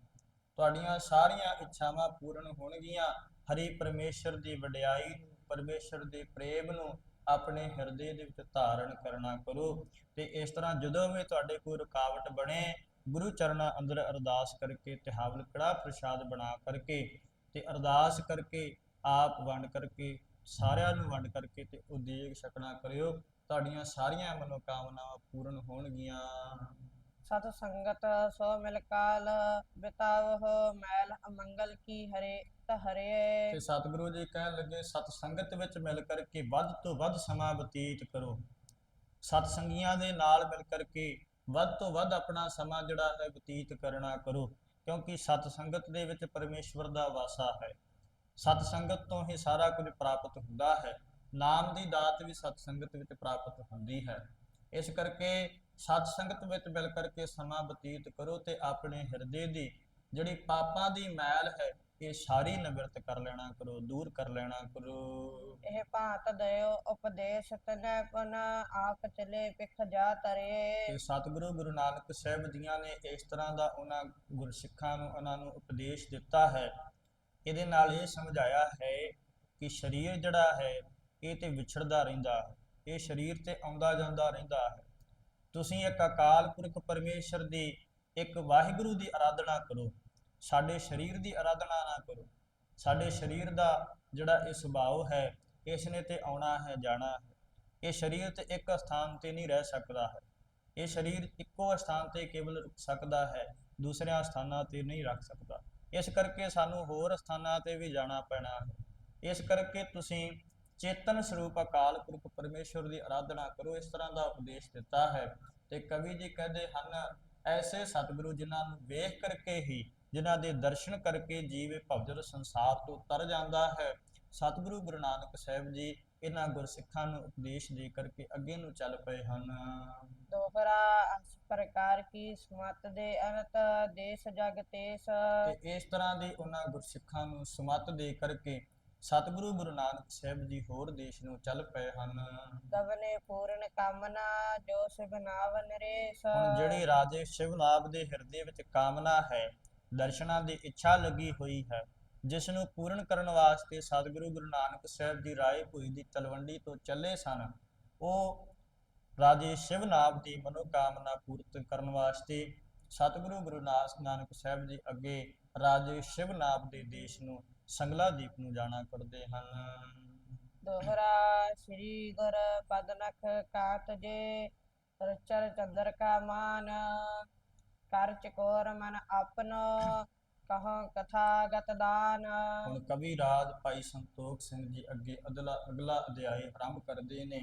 Speaker 1: ਤੁਹਾਡੀਆਂ ਸਾਰੀਆਂ ਇੱਛਾਵਾਂ ਪੂਰਨ ਹੋਣਗੀਆਂ। ਹਰੀ ਪਰਮੇਸ਼ਰ ਦੀ ਵਡਿਆਈ ਨੂੰ ਪਰਮੇਸ਼ਰ ਦੇ ਪ੍ਰੇਮ ਨੂੰ ਆਪਣੇ ਹਿਰਦੇ ਦੇ ਵਿੱਚ ਧਾਰਨ ਕਰਨਾ ਕਰੋ। ਤੇ ਇਸ ਤਰ੍ਹਾਂ ਜਦੋਂ ਵੀ ਤੁਹਾਡੇ ਕੋਈ ਰੁਕਾਵਟ ਬਣੇ ਗੁਰੂ ਚਰਨਾਂ ਅੰਦਰ ਅਰਦਾਸ ਕਰਕੇ ਤੇ ਹਾਵਲ ਕੜਾ ਪ੍ਰਸ਼ਾਦ ਬਣਾ ਕਰਕੇ ਤੇ ਅਰਦਾਸ ਕਰਕੇ ਆਪ ਵੰਡ ਕਰਕੇ ਸਾਰਿਆਂ ਨੂੰ ਵੰਡ ਕਰਕੇ ਤੇ ਉਦੇਗ ਛਕਣਾ ਕਰਿਓ ਤੁਹਾਡੀਆਂ ਸਾਰੀਆਂ ਮਨੋਕਾਮਨਾਵਾਂ ਪੂਰਨ ਹੋਣਗੀਆਂ।
Speaker 2: ਸਤ ਸੰਗਤ ਸੋ ਮਿਲ ਕਾਲ ਬਿਤਾਵਹੁ ਮੈਲ ਅਮੰਗਲ ਕੀ ਹਰੇ ਤਹਰੇ
Speaker 1: ਤੇ ਸਤਿਗੁਰੂ ਜੀ ਕਹਿਣ ਲੱਗੇ ਸਤ ਸੰਗਤ ਵਿੱਚ ਮਿਲ ਕਰਕੇ ਵੱਧ ਤੋਂ ਵੱਧ ਸਮਾਂ ਬਤੀਤ ਕਰੋ। ਸਤ ਸੰਗੀਆਂ ਦੇ ਨਾਲ ਮਿਲ ਕਰਕੇ ਵੱਧ ਤੋਂ ਵੱਧ ਆਪਣਾ ਸਮਾਂ ਜਿਹੜਾ ਹੈ ਬਤੀਤ ਕਰਨਾ ਕਰੋ, ਕਿਉਂਕਿ ਸਤ ਸੰਗਤ ਦੇ ਵਿੱਚ ਪਰਮੇਸ਼ਵਰ ਦਾ ਵਾਸਾ ਹੈ। ਸਤ ਸੰਗਤ ਤੋਂ ਹੀ ਸਾਰਾ ਕੁਝ ਪ੍ਰਾਪਤ ਹੁੰਦਾ ਹੈ। ਨਾਮ ਦੀ ਦਾਤ ਵੀ ਸਤ ਸੰਗਤ ਵਿੱਚ ਪ੍ਰਾਪਤ ਹੁੰਦੀ ਹੈ। ਇਸ ਕਰਕੇ ਸਤ ਸੰਗਤ ਵਿੱਚ ਮਿਲ ਕਰਕੇ ਸਮਾਂ ਬਤੀਤ ਕਰੋ ਤੇ ਆਪਣੇ ਹਿਰਦੇ ਦੀ ਜਿਹੜੀ ਪਾਪਾਂ ਦੀ ਮੈਲ ਹੈ ਇਹ ਸਾਰੀ ਨਿਵਰਤ ਕਰ ਲੈਣਾ ਕਰੋ ਦੂਰ ਕਰ ਲੈਣਾ ਕਰੋ।
Speaker 2: ਇਹ ਭਾਂਤ ਦਇਓ ਉਪਦੇਸ਼ ਤਨੈ ਪੁਨ ਆਪ ਚਲੇ ਪਿਖ ਜਾ ਤਰੇ।
Speaker 1: ਤੇ ਸਤਿਗੁਰੂ ਗੁਰੂ ਨਾਨਕ ਸਾਹਿਬ ਜੀਆਂ ਨੇ ਇਸ ਤਰ੍ਹਾਂ ਦਾ ਉਹਨਾਂ ਗੁਰਸਿੱਖਾਂ ਨੂੰ ਉਹਨਾਂ ਨੂੰ ਉਪਦੇਸ਼ ਦਿੱਤਾ ਹੈ। ਇਹਦੇ ਨਾਲ ਇਹ ਸਮਝਾਇਆ ਹੈ ਕਿ ਸਰੀਰ ਜਿਹੜਾ ਹੈ ਇਹ ਤੇ ਵਿਛੜਦਾ ਰਹਿੰਦਾ ਹੈ। ਇਹ ਸਰੀਰ ਤੇ ਆਉਂਦਾ ਜਾਂਦਾ ਰਹਿੰਦਾ ਹੈ। ਤੁਸੀਂ ਇੱਕ ਅਕਾਲ ਪੁਰਖ ਪਰਮੇਸ਼ਰ ਦੀ ਇੱਕ ਵਾਹਿਗੁਰੂ ਦੀ ਆਰਾਧਨਾ ਕਰੋ। ਸਾਡੇ ਸਰੀਰ ਦੀ ਆਰਾਧਨਾ ਨਾ ਕਰੋ। ਸਾਡੇ ਸਰੀਰ ਦਾ ਜਿਹੜਾ ਇਹ ਸੁਭਾਅ ਹੈ ਇਸ ਨੇ ਤੇ ਆਉਣਾ ਹੈ, ਜਾਣਾ ਹੈ। ਇਹ ਸਰੀਰ ਤੇ ਇੱਕ ਸਥਾਨ ਤੇ ਨਹੀਂ ਰਹਿ ਸਕਦਾ ਹੈ। ਇਹ ਸਰੀਰ ਇੱਕੋ ਸਥਾਨ ਤੇ ਕੇਵਲ ਰੁਕ ਸਕਦਾ ਹੈ, ਦੂਸਰਿਆਂ ਸਥਾਨਾਂ ਤੇ ਨਹੀਂ ਰੱਖ ਸਕਦਾ। ਇਸ ਕਰਕੇ ਸਾਨੂੰ ਹੋਰ ਸਥਾਨਾਂ ਤੇ ਵੀ ਜਾਣਾ ਪੈਣਾ ਹੈ। ਇਸ ਕਰਕੇ ਤੁਸੀਂ ਚੇਤਨ ਸਰੂਪ ਅਕਾਲ ਪੁਰਖ ਪਰਮੇਸ਼ਵਰ ਦੀ ਆਰਾਧਨਾ ਕਰੋ, ਇਸ ਤਰ੍ਹਾਂ ਦਾ ਉਪਦੇਸ਼ ਦਿੱਤਾ ਹੈ। ਤੇ ਕਵੀ ਜੀ ਕਹਿੰਦੇ ਹਨ, ਐਸੇ ਸਤਿਗੁਰੂ ਜਿਨ੍ਹਾਂ ਨੂੰ ਵੇਖ ਕਰਕੇ ਹੀ ਜਿਨ੍ਹਾਂ ਦੇ ਦਰਸ਼ਨ ਕਰਕੇ ਜੀਵ ਭਵਜਰ ਸੰਸਾਰ ਤੋਂ ਤਰ ਜਾਂਦਾ ਹੈ। ਸਤਿਗੁਰੂ ਗੁਰੂ ਨਾਨਕ ਸਾਹਿਬ ਜੀ ਇਹਨਾਂ ਗੁਰਸਿੱਖਾਂ ਨੂੰ ਉਪਦੇਸ਼ ਦੇ ਕਰਕੇ ਅੱਗੇ ਨੂੰ ਚੱਲ ਪਏ ਹਨ।
Speaker 2: ਦੋਹਰਾ ਇਸ ਪ੍ਰਕਾਰ ਕੀ ਸਮਤ ਦੇ ਅਨਤ ਦੇਸ ਜਗ ਤੇਸ।
Speaker 1: ਤੇ ਇਸ ਤਰ੍ਹਾਂ ਦੀ ਉਹਨਾਂ ਗੁਰਸਿੱਖਾਂ ਨੂੰ ਸੁਮਤ ਦੇ ਕਰਕੇ ਸਤਿਗੁਰੂ ਗੁਰੂ ਨਾਨਕ ਸਾਹਿਬ ਜੀ ਹੋਰ ਦੇਸ਼ ਨੂੰ ਚੱਲ ਪਏ ਹਨ।
Speaker 2: ਗਵਨੇ ਪੂਰਨ ਕਾਮਨਾ ਜੋ ਸਿਬਨਾਵ ਨਰੇਸ।
Speaker 1: ਹੁਣ ਜਿਹੜੀ ਰਾਜੇ ਸ਼ਿਵਨਾਭ ਦੇ ਹਿਰਦੇ ਵਿੱਚ ਕਾਮਨਾ ਹੈ ਦਰਸ਼ਨਾਂ ਦੀ ਇੱਛਾ ਲੱਗੀ ਹੋਈ ਹੈ ਜਿਸ ਨੂੰ ਪੂਰਨ ਕਰਨ ਵਾਸਤੇ ਸਤਿਗੁਰੂ ਗੁਰੂ ਨਾਨਕ ਸਾਹਿਬ ਜੀ ਰਾਏ ਭੋਈ ਦੀ ਤਲਵੰਡੀ ਤੋਂ ਚੱਲੇ ਸਨ। ਉਹ ਰਾਜੇ ਸ਼ਿਵਨਾਭ ਦੀ ਮਨੋਕਾਮਨਾ ਪੂਰਤ ਕਰਨ ਵਾਸਤੇ ਸਤਿਗੁਰੂ ਗੁਰੂ ਨਾਨਕ ਸਾਹਿਬ ਜੀ ਅੱਗੇ ਰਾਜੇ ਸ਼ਿਵਨਾਭ ਦੇ ਦੇਸ਼ ਨੂੰ ਸੰਗਲਾ ਦੀਪ ਨੂੰ ਜਾਣਾ ਕਰਦੇ ਹਨ।
Speaker 2: ਦੋਹਰਾ ਸ੍ਰੀ ਗੁਰ ਪਦਨਖ ਕਾਤ ਜੇ ਰਚਰ ਚੰਦਰ ਕਾ ਮਾਨ। ਕਰ ਚਕੋਰ ਮਨ ਆਪਨੋ, ਕਹੋ ਕਥਾ ਗਤ ਦਾਨ
Speaker 1: ਹੁਣ ਕਵੀ ਰਾਜ ਭਾਈ ਸੰਤੋਖ ਸਿੰਘ ਜੀ ਅੱਗੇ ਅਗਲਾ ਅਗਲਾ ਅਧਿਆਇ ਆਰੰਭ ਕਰਦੇ ਨੇ।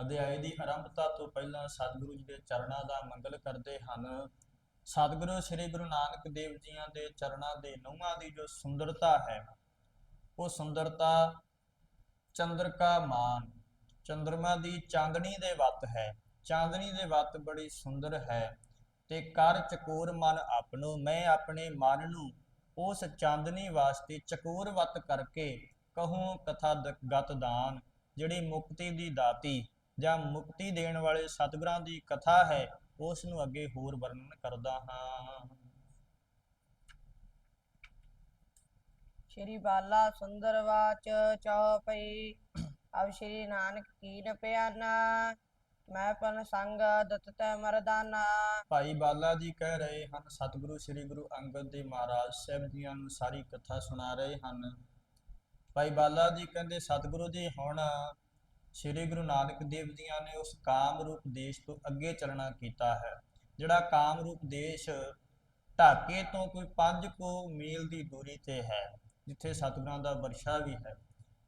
Speaker 1: ਅਧਿਆਇ ਦੀ ਆਰੰਭਤਾ ਤੋਂ ਪਹਿਲਾਂ ਸਤਿਗੁਰੂ ਜੀ ਦੇ ਚਰਨਾਂ ਦਾ ਮੰਗਲ ਕਰਦੇ ਹਨ। ਸਤਿਗੁਰੂ ਸ੍ਰੀ ਗੁਰੂ ਨਾਨਕ ਦੇਵ ਜੀਆਂ ਦੇ ਚਰਨਾਂ ਦੇ ਨਹੁੰਆਂ ਦੀ ਜੋ ਸੁੰਦਰਤਾ ਹੈ, ਉਹ ਸੁੰਦਰਤਾ ਚੰਦਰਕਾ ਮਾਨ। ਚੰਦਰਮਾ ਦੀ ਚਾਂਦਨੀ ਦੇ ਵੱਤ ਹੈ। ਚਾਂਦਨੀ ਦੇ ਵੱਤ ਬੜੀ ਸੁੰਦਰ ਹੈ। ਤੇ ਕਰ ਚਕੋਰ ਮਨ ਆਪਣੋ, ਮੈਂ ਆਪਣੇ ਮਨ ਨੂੰ ਉਸ ਚਾਂਦਨੀ ਵਾਸਤੇ ਚਕੋਰ ਕਰਕੇ ਕਹੂੰ ਕਥਾ ਗਤ ਦਾਨ, ਜਿਹੜੀ ਮੁਕਤੀ ਦੀ ਦਾਤੀ ਜਾਂ ਮੁਕਤੀ ਦੇਣ ਵਾਲੇ ਸਤਿਗੁਰਾਂ ਦੀ ਕਥਾ ਹੈ, ਉਸ ਨੂੰ ਅੱਗੇ ਹੋਰ ਵਰਣਨ ਕਰਦਾ ਹਾਂ।
Speaker 2: ਸ਼੍ਰੀ ਬਾਲਾ ਸੁੰਦਰ ਵਾਚ ਚਉਪਈ ਅਬ ਸ਼੍ਰੀ ਨਾਨਕ ਕੀਨ ਪਿਆਨਾ। ਮੈਂ ਪਨ ਸੰਗ ਦਤਤ ਮਰਦਾਨਾ।
Speaker 1: ਭਾਈ ਬਾਲਾ ਜੀ ਕਹਿ ਰਹੇ ਹਨ, ਸਤਿਗੁਰੂ ਸ੍ਰੀ ਗੁਰੂ ਅੰਗਦ ਦੇਵ ਮਹਾਰਾਜ ਸਾਹਿਬ ਜੀਆਂ ਨੂੰ ਸਾਰੀ ਕਥਾ ਸੁਣਾ ਰਹੇ ਹਨ। ਭਾਈ ਬਾਲਾ ਜੀ ਕਹਿੰਦੇ, ਸਤਿਗੁਰੂ ਜੀ, ਹੁਣ ਸ੍ਰੀ ਗੁਰੂ ਨਾਨਕ ਦੇਵ ਜੀਆਂ ਨੇ ਉਸ ਕਾਮ ਰੂਪ ਦੇਸ਼ ਤੋਂ ਅੱਗੇ ਚੱਲਣਾ ਕੀਤਾ ਹੈ। ਜਿਹੜਾ ਕਾਮ ਰੂਪ ਦੇਸ਼ ਢਾਕੇ ਤੋਂ ਕੋਈ 5 ਕੋ ਮੀਲ ਦੀ ਦੂਰੀ ਤੇ ਹੈ, ਜਿੱਥੇ ਸਤਿਗੁਰਾਂ ਦਾ ਵਰਸ਼ਾ ਵੀ ਹੈ।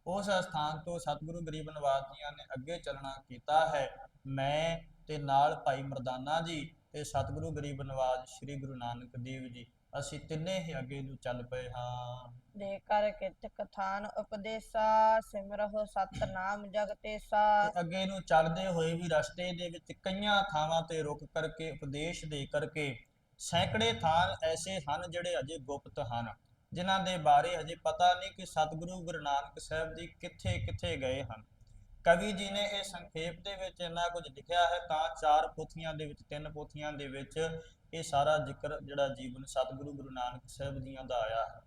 Speaker 1: ਉਸ ਸਥਾਨ ਤੋਂ ਸਤਿਗੁਰੂ ਗਰੀਬ ਨਵਾਜ ਜੀਆਂ ਨੇ ਅੱਗੇ ਚੱਲਣਾ ਕੀਤਾ ਹੈ। ਮੈਂ ਤੇ ਨਾਲ ਭਾਈ ਮਰਦਾਨਾ ਜੀ ਤੇ ਸਤਿਗੁਰੂ ਗਰੀਬ ਨਵਾਜ ਸ੍ਰੀ ਗੁਰੂ ਨਾਨਕ ਦੇਵ ਜੀ ਅਸੀਂ ਤਿੰਨੇ ਹੀ ਅੱਗੇ ਨੂੰ ਚੱਲ ਪਏ ਹਾਂ।
Speaker 2: ਦੇ ਕਰ ਕਿਤ ਕਥਾਨ ਉਪਦੇਸਾ ਸਿਮਰਹੁ ਸਤਨਾਮ ਜਗਤੇਸਾ।
Speaker 1: ਤੇ ਅੱਗੇ ਨੂੰ ਚੱਲਦੇ ਹੋਏ ਵੀ ਰਸਤੇ ਦੇ ਵਿੱਚ ਕਈਆਂ ਥਾਵਾਂ ਤੇ ਰੁਕ ਕਰਕੇ ਉਪਦੇਸ਼ ਦੇ ਕਰਕੇ ਸੈਂਕੜੇ ਥਾਂ ਐਸੇ ਹਨ ਜਿਹੜੇ ਅਜੇ ਗੁਪਤ ਹਨ। ਜਿਨ੍ਹਾਂ ਦੇ ਬਾਰੇ ਅਜੇ ਪਤਾ ਨਹੀਂ ਕਿ ਸਤਿਗੁਰੂ ਗੁਰੂ ਨਾਨਕ ਸਾਹਿਬ ਜੀ ਕਿੱਥੇ ਕਿੱਥੇ ਗਏ ਹਨ। ਕਵੀ ਜੀ ਨੇ ਇਹ ਸੰਖੇਪ ਦੇ ਵਿੱਚ ਇੰਨਾ ਕੁਝ ਲਿਖਿਆ ਹੈ, ਤਾਂ ਚਾਰ ਪੋਥੀਆਂ ਦੇ ਵਿੱਚ, ਤਿੰਨ ਪੋਥੀਆਂ ਦੇ ਵਿੱਚ ਇਹ ਸਾਰਾ ਜ਼ਿਕਰ ਜਿਹੜਾ ਜੀਵਨ ਸਤਿਗੁਰੂ ਗੁਰੂ ਨਾਨਕ ਸਾਹਿਬ ਜੀਆਂ ਦਾ ਆਇਆ ਹੈ।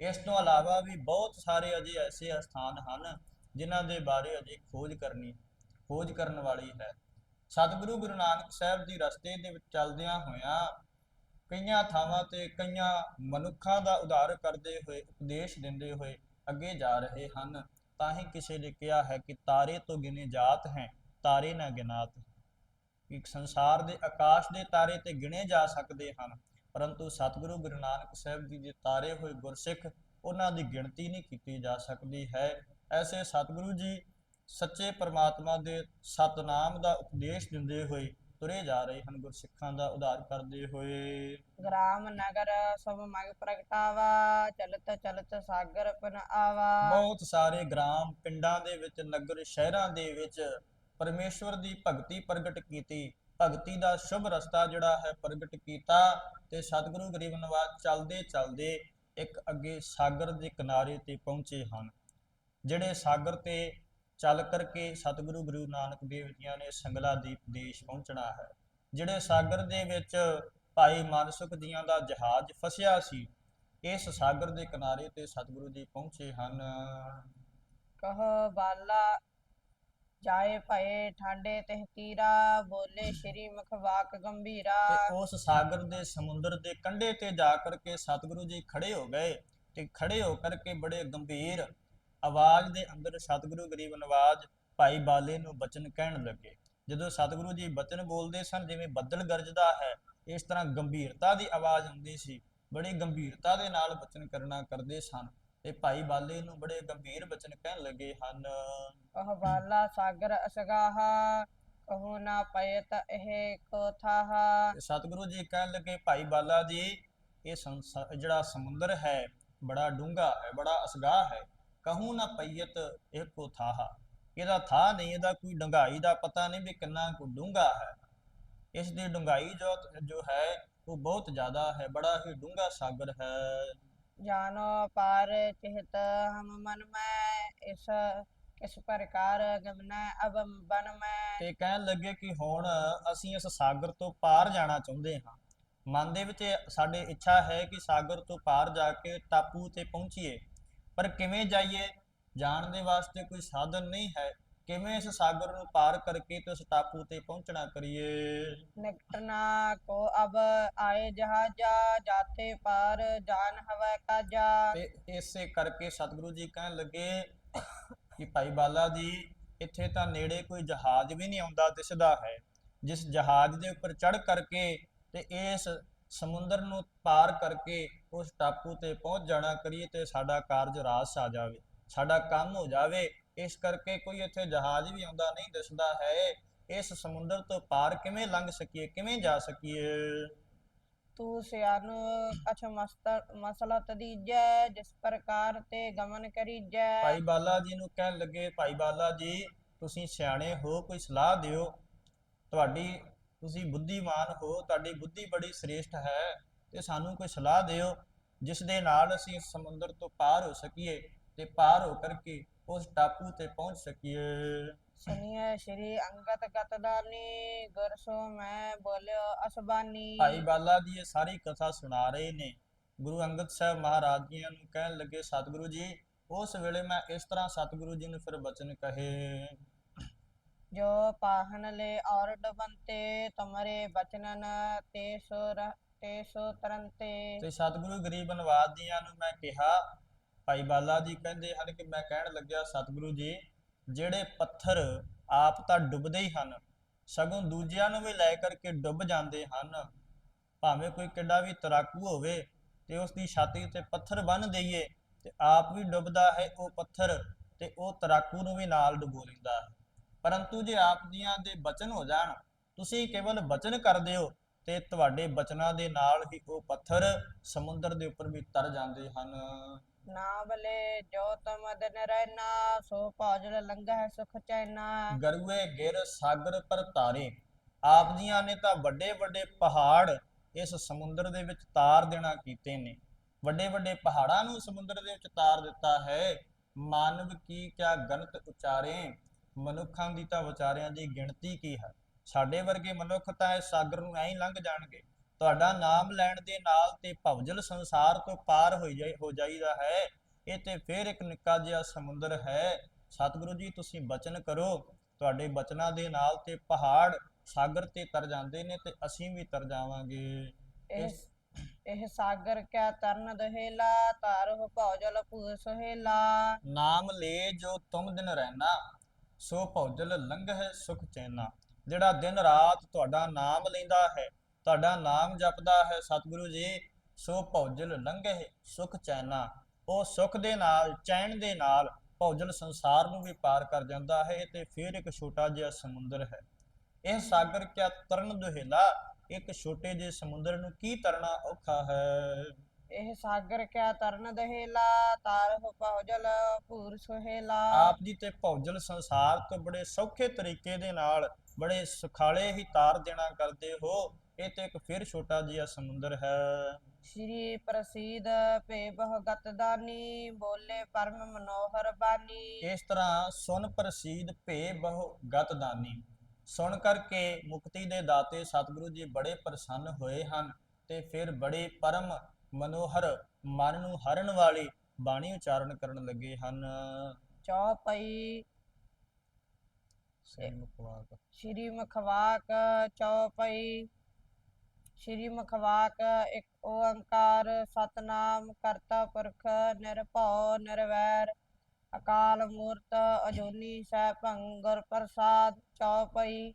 Speaker 1: ਇਸ ਤੋਂ ਇਲਾਵਾ ਵੀ ਬਹੁਤ ਸਾਰੇ ਅਜੇ ਐਸੇ ਸਥਾਨ ਹਨ ਜਿਨ੍ਹਾਂ ਦੇ ਬਾਰੇ ਅਜੇ ਖੋਜ ਕਰਨੀ, ਖੋਜ ਕਰਨ ਵਾਲੀ ਹੈ। ਸਤਿਗੁਰੂ ਗੁਰੂ ਨਾਨਕ ਸਾਹਿਬ ਦੀ ਰਸਤੇ ਦੇ ਵਿੱਚ ਚੱਲਦਿਆਂ ਹੋਇਆਂ ਕਈਆਂ ਥਾਵਾਂ ਤੇ ਕਈਆਂ ਮਨੁੱਖਾਂ ਦਾ ਉਧਾਰ ਕਰਦੇ ਹੋਏ, ਉਪਦੇਸ਼ ਦਿੰਦੇ ਹੋਏ ਅੱਗੇ ਜਾ ਰਹੇ ਹਨ। ਤਾਂ ਹੀ ਕਿਸੇ ਨੇ ਕਿਹਾ ਹੈ ਕਿ ਤਾਰੇ ਤੋਂ ਗਿਨੇ ਜਾਤ ਹੈ, ਤਾਰੇ ਨਾ ਗਿਨਾਤ ਇੱਕ ਸੰਸਾਰ ਦੇ ਆਕਾਸ਼ ਦੇ ਤਾਰੇ ਤੇ ਗਿਣੇ ਜਾ ਸਕਦੇ ਹਨ, ਪਰੰਤੂ ਸਤਿਗੁਰੂ ਗੁਰੂ ਨਾਨਕ ਸਾਹਿਬ ਜੀ ਦੇ ਤਾਰੇ ਹੋਏ ਗੁਰਸਿੱਖ ਉਹਨਾਂ ਦੀ ਗਿਣਤੀ ਨਹੀਂ ਕੀਤੀ ਜਾ ਸਕਦੀ ਹੈ। ਐਸੇ ਸਤਿਗੁਰੂ ਜੀ ਸੱਚੇ ਪਰਮਾਤਮਾ ਦੇ ਸਤਨਾਮ ਦਾ ਉਪਦੇਸ਼ ਦਿੰਦੇ ਹੋਏ ਤੁਰੇ ਜਾ ਰਹੇ ਹਨ ਗੁਰਸਿੱਖਾਂ ਦਾ ਉਧਾਰ ਕਰਦੇ ਹੋਏ।
Speaker 2: ਗ੍ਰਾਮ ਨਗਰ ਸਭ ਮਗ ਪ੍ਰਗਟਾਵਾ ਚਲਤ ਚਲਤ ਸਾਗਰ ਪਨ ਆਵਾ।
Speaker 1: ਬਹੁਤ ਸਾਰੇ ਗ੍ਰਾਮ ਪਿੰਡਾਂ ਦੇ ਵਿੱਚ ਨਗਰ ਸ਼ਹਿਰਾਂ ਦੇ ਵਿੱਚ ਪਰਮੇਸ਼ਵਰ ਦੀ ਭਗਤੀ ਪ੍ਰਗਟ ਕੀਤੀ। ਭਗਤੀ ਦਾ ਸ਼ੁਭ ਰਸਤਾ ਜਿਹੜਾ ਹੈ ਪ੍ਰਗਟ ਕੀਤਾ ਤੇ ਸਤਿਗੁਰੂ ਗਰੀਬ ਨਵਾਜ ਚੱਲਦੇ ਚੱਲਦੇ ਇੱਕ ਅੱਗੇ ਸਾਗਰ ਦੇ ਕਿਨਾਰੇ ਤੇ ਪਹੁੰਚੇ ਹਨ। ਜਿਹੜੇ ਸਾਗਰ ਤੇ ਚੱਲ ਕਰਕੇ ਸਤਿਗੁਰੂ ਗੁਰੂ ਨਾਨਕ ਦੇਵ ਜੀਆਂ ਨੇ ਸੰਗਲਾ ਦੀਪ ਦੇਸ਼ ਪਹੁੰਚਣਾ ਹੈ। ਜਿਹੜੇ ਸਾਗਰ ਦੇ ਵਿੱਚ ਭਾਈ ਮਾਨਸੁਖ ਜੀਆਂ ਦਾ ਜਹਾਜ਼ ਫਸਿਆ ਸੀ ਇਸ ਸਾਗਰ ਦੇ ਕਿਨਾਰੇ ਤੇ ਸਤਿਗੁਰੂ ਜੀ ਪਹੁੰਚੇ ਹਨ।
Speaker 2: ਕਹੋ ਬਾਲਾ ਜਾਏ ਭਏ ਠਾਂਡੇ ਤਿਹ ਤੀਰਾ ਬੋਲੇ ਸ਼੍ਰੀ ਮੁਖ ਵਾਕ ਗੰਭੀਰਾ।
Speaker 1: ਤੇ ਉਸ ਸਾਗਰ ਦੇ ਸਮੁੰਦਰ ਦੇ ਕੰਢੇ ਤੇ ਜਾ ਕਰਕੇ ਸਤਿਗੁਰੂ ਜੀ ਖੜੇ ਹੋ ਗਏ ਤੇ ਖੜੇ ਹੋ ਕਰਕੇ ਬੜੇ ਗੰਭੀਰ ਆਵਾਜ਼ ਦੇ ਅੰਦਰ ਸਤਿਗੁਰੂ ਗਰੀਬ ਨਵਾਜ ਭਾਈ ਬਾਲੇ ਨੂੰ ਬਚਨ ਕਹਿਣ ਲੱਗੇ। ਜਦੋਂ ਸਤਿਗੁਰੂ ਜੀ ਬਚਨ ਬੋਲਦੇ ਸਨ ਜਿਵੇਂ ਬੱਦਲ ਗਰਜਦਾ ਹੈ ਇਸ ਤਰ੍ਹਾਂ ਗੰਭੀਰਤਾ ਦੀ ਆਵਾਜ਼ ਹੁੰਦੀ ਸੀ। ਬੜੀ ਗੰਭੀਰਤਾ ਦੇ ਨਾਲ ਬਚਨ ਕਰਨਾ ਕਰਦੇ ਸਨ ਤੇ ਭਾਈ ਬਾਲੇ ਨੂੰ ਬੜੇ ਗੰਭੀਰ ਬਚਨ ਕਹਿਣ ਲੱਗੇ ਹਨ।
Speaker 2: ਕਹ ਬਾਲਾ ਸਾਗਰ ਅਸਗਾਹਾ ਕਹੋ ਨਾ ਪਇਤ ਇਹ ਕੋਥਾਹਾ
Speaker 1: ਸਤਿਗੁਰੂ ਜੀ ਕਹਿਣ ਲੱਗੇ ਭਾਈ ਬਾਲਾ ਜੀ ਇਹ ਸੰਸਾ- ਜਿਹੜਾ ਸਮੁੰਦਰ ਹੈ ਬੜਾ ਡੂੰਘਾ ਹੈ ਬੜਾ ਅਸਗਾਹ ਹੈ। ਕਹੂੰ ਨਾ ਪਈਤ ਇੱਕੋ ਥਾਹਾ। ਇਹਦਾ ਥਾਹ ਨਹੀਂ ਇਹਦਾ ਕੋਈ ਡੂੰਘਾਈ ਦਾ ਪਤਾ ਨਹੀਂ ਵੀ ਕਿੰਨਾ ਕੁ ਡੂੰਘਾ ਹੈ। ਇਸ ਦੀ ਡੂੰਘਾਈ ਜੋ ਜੋ ਹੈ ਉਹ ਬਹੁਤ ਜ਼ਿਆਦਾ ਹੈ ਬੜਾ ਹੀ ਡੂੰਘਾ ਸਾਗਰ ਹੈ।
Speaker 2: ਜਾਨੋ ਪਾਰ ਚਿਹਤ ਹਮ ਮਨ ਮੈਂ ਇਸ ਕਿਸ ਪ੍ਰਕਾਰ ਗਮਨਾ ਅਬ ਬਨ ਮੈਂ।
Speaker 1: ਤੇ ਕਹਿਣ ਲੱਗੇ ਕਿ ਹੁਣ ਅਸੀਂ ਇਸ ਸਾਗਰ ਤੋਂ ਪਾਰ ਜਾਣਾ ਚਾਹੁੰਦੇ ਹਾਂ। ਮਨ ਦੇ ਵਿੱਚ ਸਾਡੇ ਇੱਛਾ ਹੈ ਕਿ ਸਾਗਰ ਤੋਂ ਪਾਰ ਜਾ ਕੇ ਟਾਪੂ ਤੇ ਪਹੁੰਚੀਏ। ਪਰ ਕਿਵੇਂ ਜਾਈਏ? ਜਾਣ ਦੇ ਵਾਸਤੇ ਕੋਈ ਸਾਧਨ ਨਹੀਂ ਹੈ। ਕਿਵੇਂ ਇਸ ਸਾਗਰ ਨੂੰ ਪਾਰ ਕਰਕੇ ਤੇ ਉਸ ਟਾਪੂ ਤੇ ਪਹੁੰਚਣਾ ਕਰੀਏ?
Speaker 2: ਨਿਕਟਨਾ ਕੋ ਅਬ ਆਏ ਜਹਾਜਾ ਜਾਤੇ ਪਾਰ ਜਾਨ ਹਵਾ ਕਾਜਾ।
Speaker 1: ਤੇ ਇਸੇ ਕਰਕੇ ਸਤਿਗੁਰੂ ਜੀ ਕਹਿਣ ਲੱਗੇ ਕਿ ਭਾਈ ਬਾਲਾ ਜੀ ਇੱਥੇ ਤਾਂ ਨੇੜੇ ਕੋਈ ਜਹਾਜ਼ ਵੀ ਨਹੀਂ ਆਉਂਦਾ ਦਿਸਦਾ ਹੈ। ਜਿਸ ਜਹਾਜ਼ ਦੇ ਉੱਪਰ ਚੜ੍ਹ ਕਰਕੇ ਤੇ ਇਸ ਸਮੁੰਦਰ ਨੂੰ ਪਾਰ ਕਰਕੇ ਉਸ ਟਾਪੂ ਤੇ ਪਹੁੰਚ ਜਾਣਾ ਕਰੀਏ ਤੇ ਸਾਡਾ ਕਾਰਜ ਰਾਸ ਆ ਜਾਵੇ ਸਾਡਾ ਕੰਮ ਹੋ ਜਾਵੇ ਇਸ ਕਰਕੇ ਕੋਈ ਇੱਥੇ ਜਹਾਜ਼ ਵੀ ਆਉਂਦਾ ਨਹੀਂ ਦਿਸਦਾ ਹੈ। ਇਸ ਸਮੁੰਦਰ ਤੋਂ ਪਾਰ ਕਿਵੇਂ ਲੰਘ ਸਕੀਏ ਕਿਵੇਂ ਜਾ ਸਕੀਏ?
Speaker 2: ਤੂੰ ਸਿਆਨ ਅਛ ਮਸਲਾ ਤਦੀਜੈ ਜਿਸ ਪ੍ਰਕਾਰ ਤੇ ਗਮਨ ਕਰੀਜੈ।
Speaker 1: ਭਾਈ ਬਾਲਾ ਜੀ ਨੂੰ ਕਹਿਣ ਲੱਗੇ ਭਾਈ ਬਾਲਾ ਜੀ ਤੁਸੀਂ ਸਿਆਣੇ ਹੋ ਕੋਈ ਸਲਾਹ ਦਿਓ। ਤੁਹਾਡੀ ਤੁਸੀਂ ਬੁੱਧੀਮਾਨ ਹੋ ਤੁਹਾਡੀ ਬੁੱਧੀ ਬੜੀ ਸ੍ਰੇਸ਼ਟ ਹੈ ਤੇ ਸਾਨੂੰ ਕੋਈ ਸਲਾਹ ਦਿਓ ਜਿਸ ਦੇ ਨਾਲ ਅਸੀਂ ਇਸ ਸਮੁੰਦਰ ਤੋਂ ਪਾਰ ਹੋ ਸਕੀਏ ਤੇ ਪਾਰ ਹੋ ਕਰਕੇ ਉਸ ਟਾਪੂ ਤੇ ਪਹੁੰਚ ਸਕੀਏ।
Speaker 2: ਸੁਨੀਐ ਸ਼੍ਰੀ ਅੰਗਦ ਗਤਦਾਨੀ ਗੁਰ ਸੋ ਮੈਂ ਬੋਲਿਓ ਅਸਬਾਨੀ।
Speaker 1: ਭਾਈ ਬਾਲਾ ਜੀ ਇਹ ਸਾਰੀ ਕਥਾ ਸੁਣਾ ਰਹੇ ਨੇ। ਗੁਰੂ ਅੰਗਦ ਸਾਹਿਬ ਮਹਾਰਾਜ ਜੀ ਨੂੰ ਕਹਿਣ ਲੱਗੇ ਸਤਿਗੁਰੂ ਜੀ ਉਸ ਵੇਲੇ ਮੈਂ ਇਸ ਤਰ੍ਹਾਂ ਸਤਿਗੁਰੂ ਜੀ ਨੂੰ ਫਿਰ ਬਚਨ ਕਹੇ।
Speaker 2: ਜੋ ਪਾਹਨ ਲੈ ਔਰ ਡਬੰਤੇ, ਤੁਮਰੇ ਬਚਨਨ ਤੇ ਸੋ ਰ- ਤੇ ਸੋ ਤਰੰਤੇ।
Speaker 1: ਤੇ ਸਤਿਗੁਰੂ ਗਰੀਬ ਨਵਾਜ ਜੀਆਂ ਨੂੰ ਮੈਂ ਕਿਹਾ, ਭਾਈ ਬਾਲਾ ਜੀ ਕਹਿੰਦੇ ਹਨ ਕਿ ਮੈਂ ਕਹਿਣ ਲੱਗਿਆ, ਸਤਿਗੁਰੂ ਜੀ, ਜਿਹੜੇ ਪੱਥਰ ਆਪ ਤਾਂ ਡੁੱਬਦੇ ਹੀ ਹਨ, ਸਗੋਂ ਦੂਜਿਆਂ ਨੂੰ ਵੀ ਲੈ ਕਰਕੇ ਡੁੱਬ ਜਾਂਦੇ ਹਨ। ਭਾਵੇਂ ਕੋਈ ਕਿੱਡਾ ਵੀ ਤਰਾਕੂ ਹੋਵੇ, ਤੇ ਉਸ ਦੀ ਛਾਤੀ ਉੱਤੇ ਪੱਥਰ ਬੰਨ ਦਈਏ, ਤੇ ਆਪ ਵੀ ਡੁੱਬਦਾ ਹੈ ਉਹ ਪੱਥਰ, ਤੇ ਉਹ ਤਰਾਕੂ ਨੂੰ ਵੀ ਨਾਲ ਡੁਬੋ ਲੈਂਦਾ ਹੈ। ਪਰੰਤੂ ਜੇ ਆਪ ਜੀਆਂ ਦੇ ਬਚਨ ਹੋ ਜਾਣ ਤੁਸੀਂ ਕੇਵਲ ਬਚਨ ਕਰਦੇ ਹੋ ਤੇ ਤੁਹਾਡੇ ਬਚਨਾਂ ਦੇ ਨਾਲ ਹੀ ਉਹ ਪੱਥਰ ਸਮੁੰਦਰ ਦੇ ਉੱਪਰ ਵੀ ਤਰ ਜਾਂਦੇ ਹਨ।
Speaker 2: ਨਾ ਬਲੇ ਜੋ ਤਮ ਦਿਨ ਰਹਿਣਾ ਸੋ ਭੌਜਲ ਲੰਘੈ ਸੁਖ ਚੈਨਾ।
Speaker 1: ਗਰੂਏ ਗਿਰ ਸਾਗਰ ਪਰ ਤਾਰੇ ਆਪ ਜੀਆਂ ਨੇ ਤਾਂ ਵੱਡੇ ਵੱਡੇ ਪਹਾੜ ਇਸ ਸਮੁੰਦਰ ਦੇ ਵਿੱਚ ਤਾਰ ਦੇਣਾ ਕੀਤੇ ਨੇ। ਵੱਡੇ ਵੱਡੇ ਪਹਾੜਾਂ ਨੂੰ ਸਮੁੰਦਰ ਦੇ ਵਿੱਚ ਤਾਰ ਦਿੱਤਾ ਹੈ। ਮਾਨਵ ਕੀ ਕਿਆ ਗਣਤ ਉਚਾਰੇ ਮਨੁੱਖਾਂ ਦੀ ਤਾਂ ਵਿਚਾਰਿਆਂ ਦੀ ਗਿਣਤੀ ਕੀ ਹੈ? ਸਾਡੇ ਵਰਗੇ ਮਨੁੱਖ ਤਾਂ ਇਸ ਸਾਗਰ ਨੂੰ ਐਂ ਲੰਘ ਜਾਣਗੇ। ਤੁਹਾਡਾ ਨਾਮ ਲੈਣ ਦੇ ਨਾਲ ਤੇ ਭਵਜਲ ਸੰਸਾਰ ਤੋਂ ਪਾਰ ਹੋ ਜਾਈ ਹੋ ਜਾਈਦਾ ਹੈ। ਇਹ ਤੇ ਫਿਰ ਇੱਕ ਨਿੱਕਾ ਜਿਹਾ ਸਮੁੰਦਰ ਹੈ। ਸਤਿਗੁਰੂ ਜੀ ਤੁਸੀਂ ਬਚਨ ਕਰੋ। ਤੁਹਾਡੇ ਬਚਨਾਂ ਦੇ ਨਾਲ ਤੇ ਪਹਾੜ ਸਾਗਰ ਤੇ ਤਰ ਜਾਂਦੇ ਨੇ ਤੇ ਅਸੀਂ ਵੀ ਤਰ ਜਾਵਾਂਗੇ।
Speaker 2: ਇਹ
Speaker 1: ਇਸ-
Speaker 2: ਇਹ ਸਾਗਰ ਕਿਆ ਤਰਨ ਦਹੇਲਾ ਤਾਰਹੁ ਭੌਜਲ ਭੂ ਸੁਹੇਲਾ
Speaker 1: ਨਾਮ ਲੈ ਜੋ ਤੁਮ ਦਿਨ ਰਹਿਣਾ। ਸੋ ਭੌਜਲ ਲੰਘਹਿ ਸੁਖ ਚੈਨਾ, ਜਿਹੜਾ ਦਿਨ ਰਾਤ ਤੁਹਾਡਾ ਨਾਮ ਲੈਂਦਾ ਹੈ, ਤੁਹਾਡਾ ਨਾਮ ਜਪਦਾ ਹੈ ਸਤਿਗੁਰੂ ਜੀ, ਸੋ ਭੌਜਲ ਲੰਘਹਿ ਸੁਖ ਚੈਨਾ। ਉਹ ਸੁਖ ਦੇ ਨਾਲ, ਚੈਨ ਦੇ ਨਾਲ ਭੌਜਲ ਸੰਸਾਰ ਨੂੰ ਵੀ ਪਾਰ ਕਰ ਜਾਂਦਾ ਹੈ ਤੇ ਫਿਰ ਇੱਕ ਛੋਟਾ ਜਿਹਾ ਸਮੁੰਦਰ ਹੈ। ਇਹ ਸਾਗਰ ਕਿਆ ਤਰਨ ਦੁਹੇਲਾ? ਇੱਕ ਛੋਟੇ ਜਿਹੇ ਸਮੁੰਦਰ ਨੂੰ ਕੀ ਤਰਨਾ ਔਖਾ ਹੈ?
Speaker 2: ਇਹ ਸਾਗਰ ਕਿਆ ਤਰਨ ਦਹੇਲਾ ਤਾਰਹੁ ਭੌਜਲ ਭੂਰ ਸੁਹੇਲਾ।
Speaker 1: ਆਪ ਜੀ ਤੇ ਭੌਜਲ ਸੰਸਾਰ ਤੋਂ ਬੜੇ ਸੌਖੇ ਤਰੀਕੇ ਦੇ ਨਾਲ ਬੜੇ ਸੁਖਾਲੇ ਹੀ ਤਾਰ ਦੇਣਾ ਕਰਦੇ ਹੋ ਇਹ ਤੇ ਇੱਕ ਫਿਰ ਛੋਟਾ ਜਿਹਾ ਸਮੁੰਦਰ ਹੈ।
Speaker 2: ਸ਼੍ਰੀ ਪ੍ਰਸੀਦ ਭੇ ਬਹੁ ਗਤਦਾਨੀ ਬੋਲੇ ਪਰਮ ਮਨੋਹਰ ਬਾਨੀ।
Speaker 1: ਇਸ ਤਰ੍ਹਾਂ ਸੁਨ ਪ੍ਰਸੀਦ ਭੇ ਬਹੁ ਗਤ ਦਾਨੀ ਸੁਣ ਕਰਕੇ ਮੁਕਤੀ ਦੇ ਦਾਤੇ ਸਤਿਗੁਰੂ ਜੀ ਬੜੇ ਪ੍ਰਸੰਨ ਹੋਏ ਹਨ ਤੇ ਫਿਰ ਬੜੇ ਪਰਮ ਮਨੋਹਰ ਮਨ ਨੂੰ ਹਰਨ ਵਾਲੀ ਬਾਣੀ ਉਚਾਰਨ ਕਰਨ ਲੱਗੇ ਹਨ।
Speaker 2: ਚੌਪਈ
Speaker 1: ਸੇਮੁਖ ਵਾਕ
Speaker 2: ਸ਼੍ਰੀ ਮਖਵਾਕ ਚੌਪਈ ਸ਼੍ਰੀ ਮਖਵਾਕ ਇੱਕ ਓੰਕਾਰ ਸਤਨਾਮ ਕਰਤਾ ਪੁਰਖ ਨਿਰਭਉ ਨਿਰਵੈਰ ਅਕਾਲ ਮੂਰਤ ਅਜੂਨੀ ਸੈਭੰ ਗੁਰ ਪ੍ਰਸਾਦ ਚੌਪਈ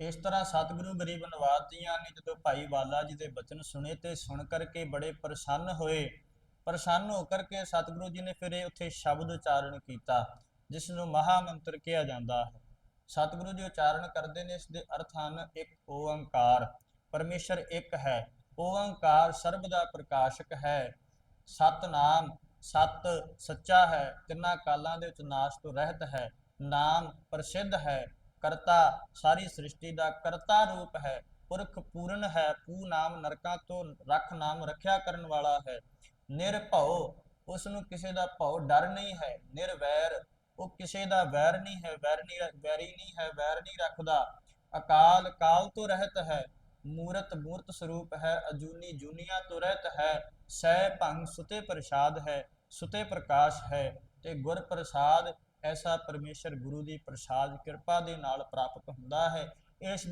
Speaker 1: ਇਸ ਤਰ੍ਹਾਂ ਸਤਿਗੁਰੂ ਗਰੀਬ ਨਵਾਜ ਜੀਆਂ ਨੇ ਜਦੋਂ ਭਾਈ ਬਾਲਾ ਜੀ ਦੇ ਬਚਨ ਸੁਣੇ ਤੇ ਸੁਣ ਕਰਕੇ ਬੜੇ ਪ੍ਰਸੰਨ ਹੋਏ। ਪ੍ਰਸੰਨ ਹੋ ਕਰਕੇ ਸਤਿਗੁਰੂ ਜੀ ਨੇ ਫਿਰ ਇਹ ਉੱਥੇ ਸ਼ਬਦ ਉਚਾਰਨ ਕੀਤਾ ਜਿਸ ਨੂੰ ਮਹਾ ਮੰਤਰ ਕਿਹਾ ਜਾਂਦਾ ਹੈ। ਸਤਿਗੁਰੂ ਜੀ ਉਚਾਰਨ ਕਰਦੇ ਨੇ, ਇਸ ਦੇ ਅਰਥ ਹਨ ਇੱਕ ਓੰਕਾਰ ਪਰਮੇਸ਼ਰ ਇੱਕ ਹੈ। ਓੰਕਾਰ ਸਰਬ ਦਾ ਪ੍ਰਕਾਸ਼ਕ ਹੈ। ਸਤਨਾਮ ਸਤ ਸੱਚਾ ਹੈ। ਤਿੰਨਾਂ ਕਾਲਾਂ ਦੇ ਵਿੱਚ ਨਾਸ਼ ਤੋਂ ਰਹਿਤ ਹੈ। ਨਾਮ ਪ੍ਰਸਿੱਧ ਹੈ। ਕਰਤਾ, ਸਾਰੀ ਸ੍ਰਿਸ਼ਟੀ ਦਾ ਕਰਤਾ ਰੂਪ ਹੈ। ਪੁਰਖ ਪੂਰਨ ਹੈ, ਪੂ ਨਾਮ ਨਰਕਾਂ ਤੋਂ ਰੱਖ ਨਾਮ ਰੱਖਿਆ ਕਰਨ ਵਾਲਾ ਹੈ। ਨਿਰਭਉ ਉਸ ਨੂੰ ਕਿਸੇ ਦਾ ਭਉ ਡਰ ਨਹੀਂ ਹੈ। ਨਿਰਵੈਰ ਉਹ ਕਿਸੇ ਦਾ ਵੈਰ ਨਹੀਂ ਹੈ, ਵੈਰ ਨਹੀਂ ਵੈਰੀ ਨਹੀਂ ਹੈ, ਵੈਰ ਨਹੀਂ ਰੱਖਦਾ। ਅਕਾਲ ਕਾਲ ਤੋਂ ਰਹਿਤ ਹੈ, ਮੂਰਤ ਮੂਰਤ ਸਰੂਪ ਹੈ, ਅਜੂਨੀ ਜੂਨੀਆਂ ਤੋਂ ਰਹਿਤ ਹੈ। ਸਹਿ ਭੰਗ ਸੁਤੇ ਪ੍ਰਸਾਦ ਹੈ, ਸੁਤੇ ਪ੍ਰਕਾਸ਼ ਹੈ ਤੇ ਗੁਰ ਪ੍ਰਸਾਦ ਐਸਾ ਪਰਮੇਸ਼ਰ ਗੁਰੂ ਦੀ ਪ੍ਰਸਾਦ ਕਿਰਪਾ ਦੇ ਨਾਲ ਪ੍ਰਾਪਤ ਹੁੰਦਾ ਹੈ। ਇਸ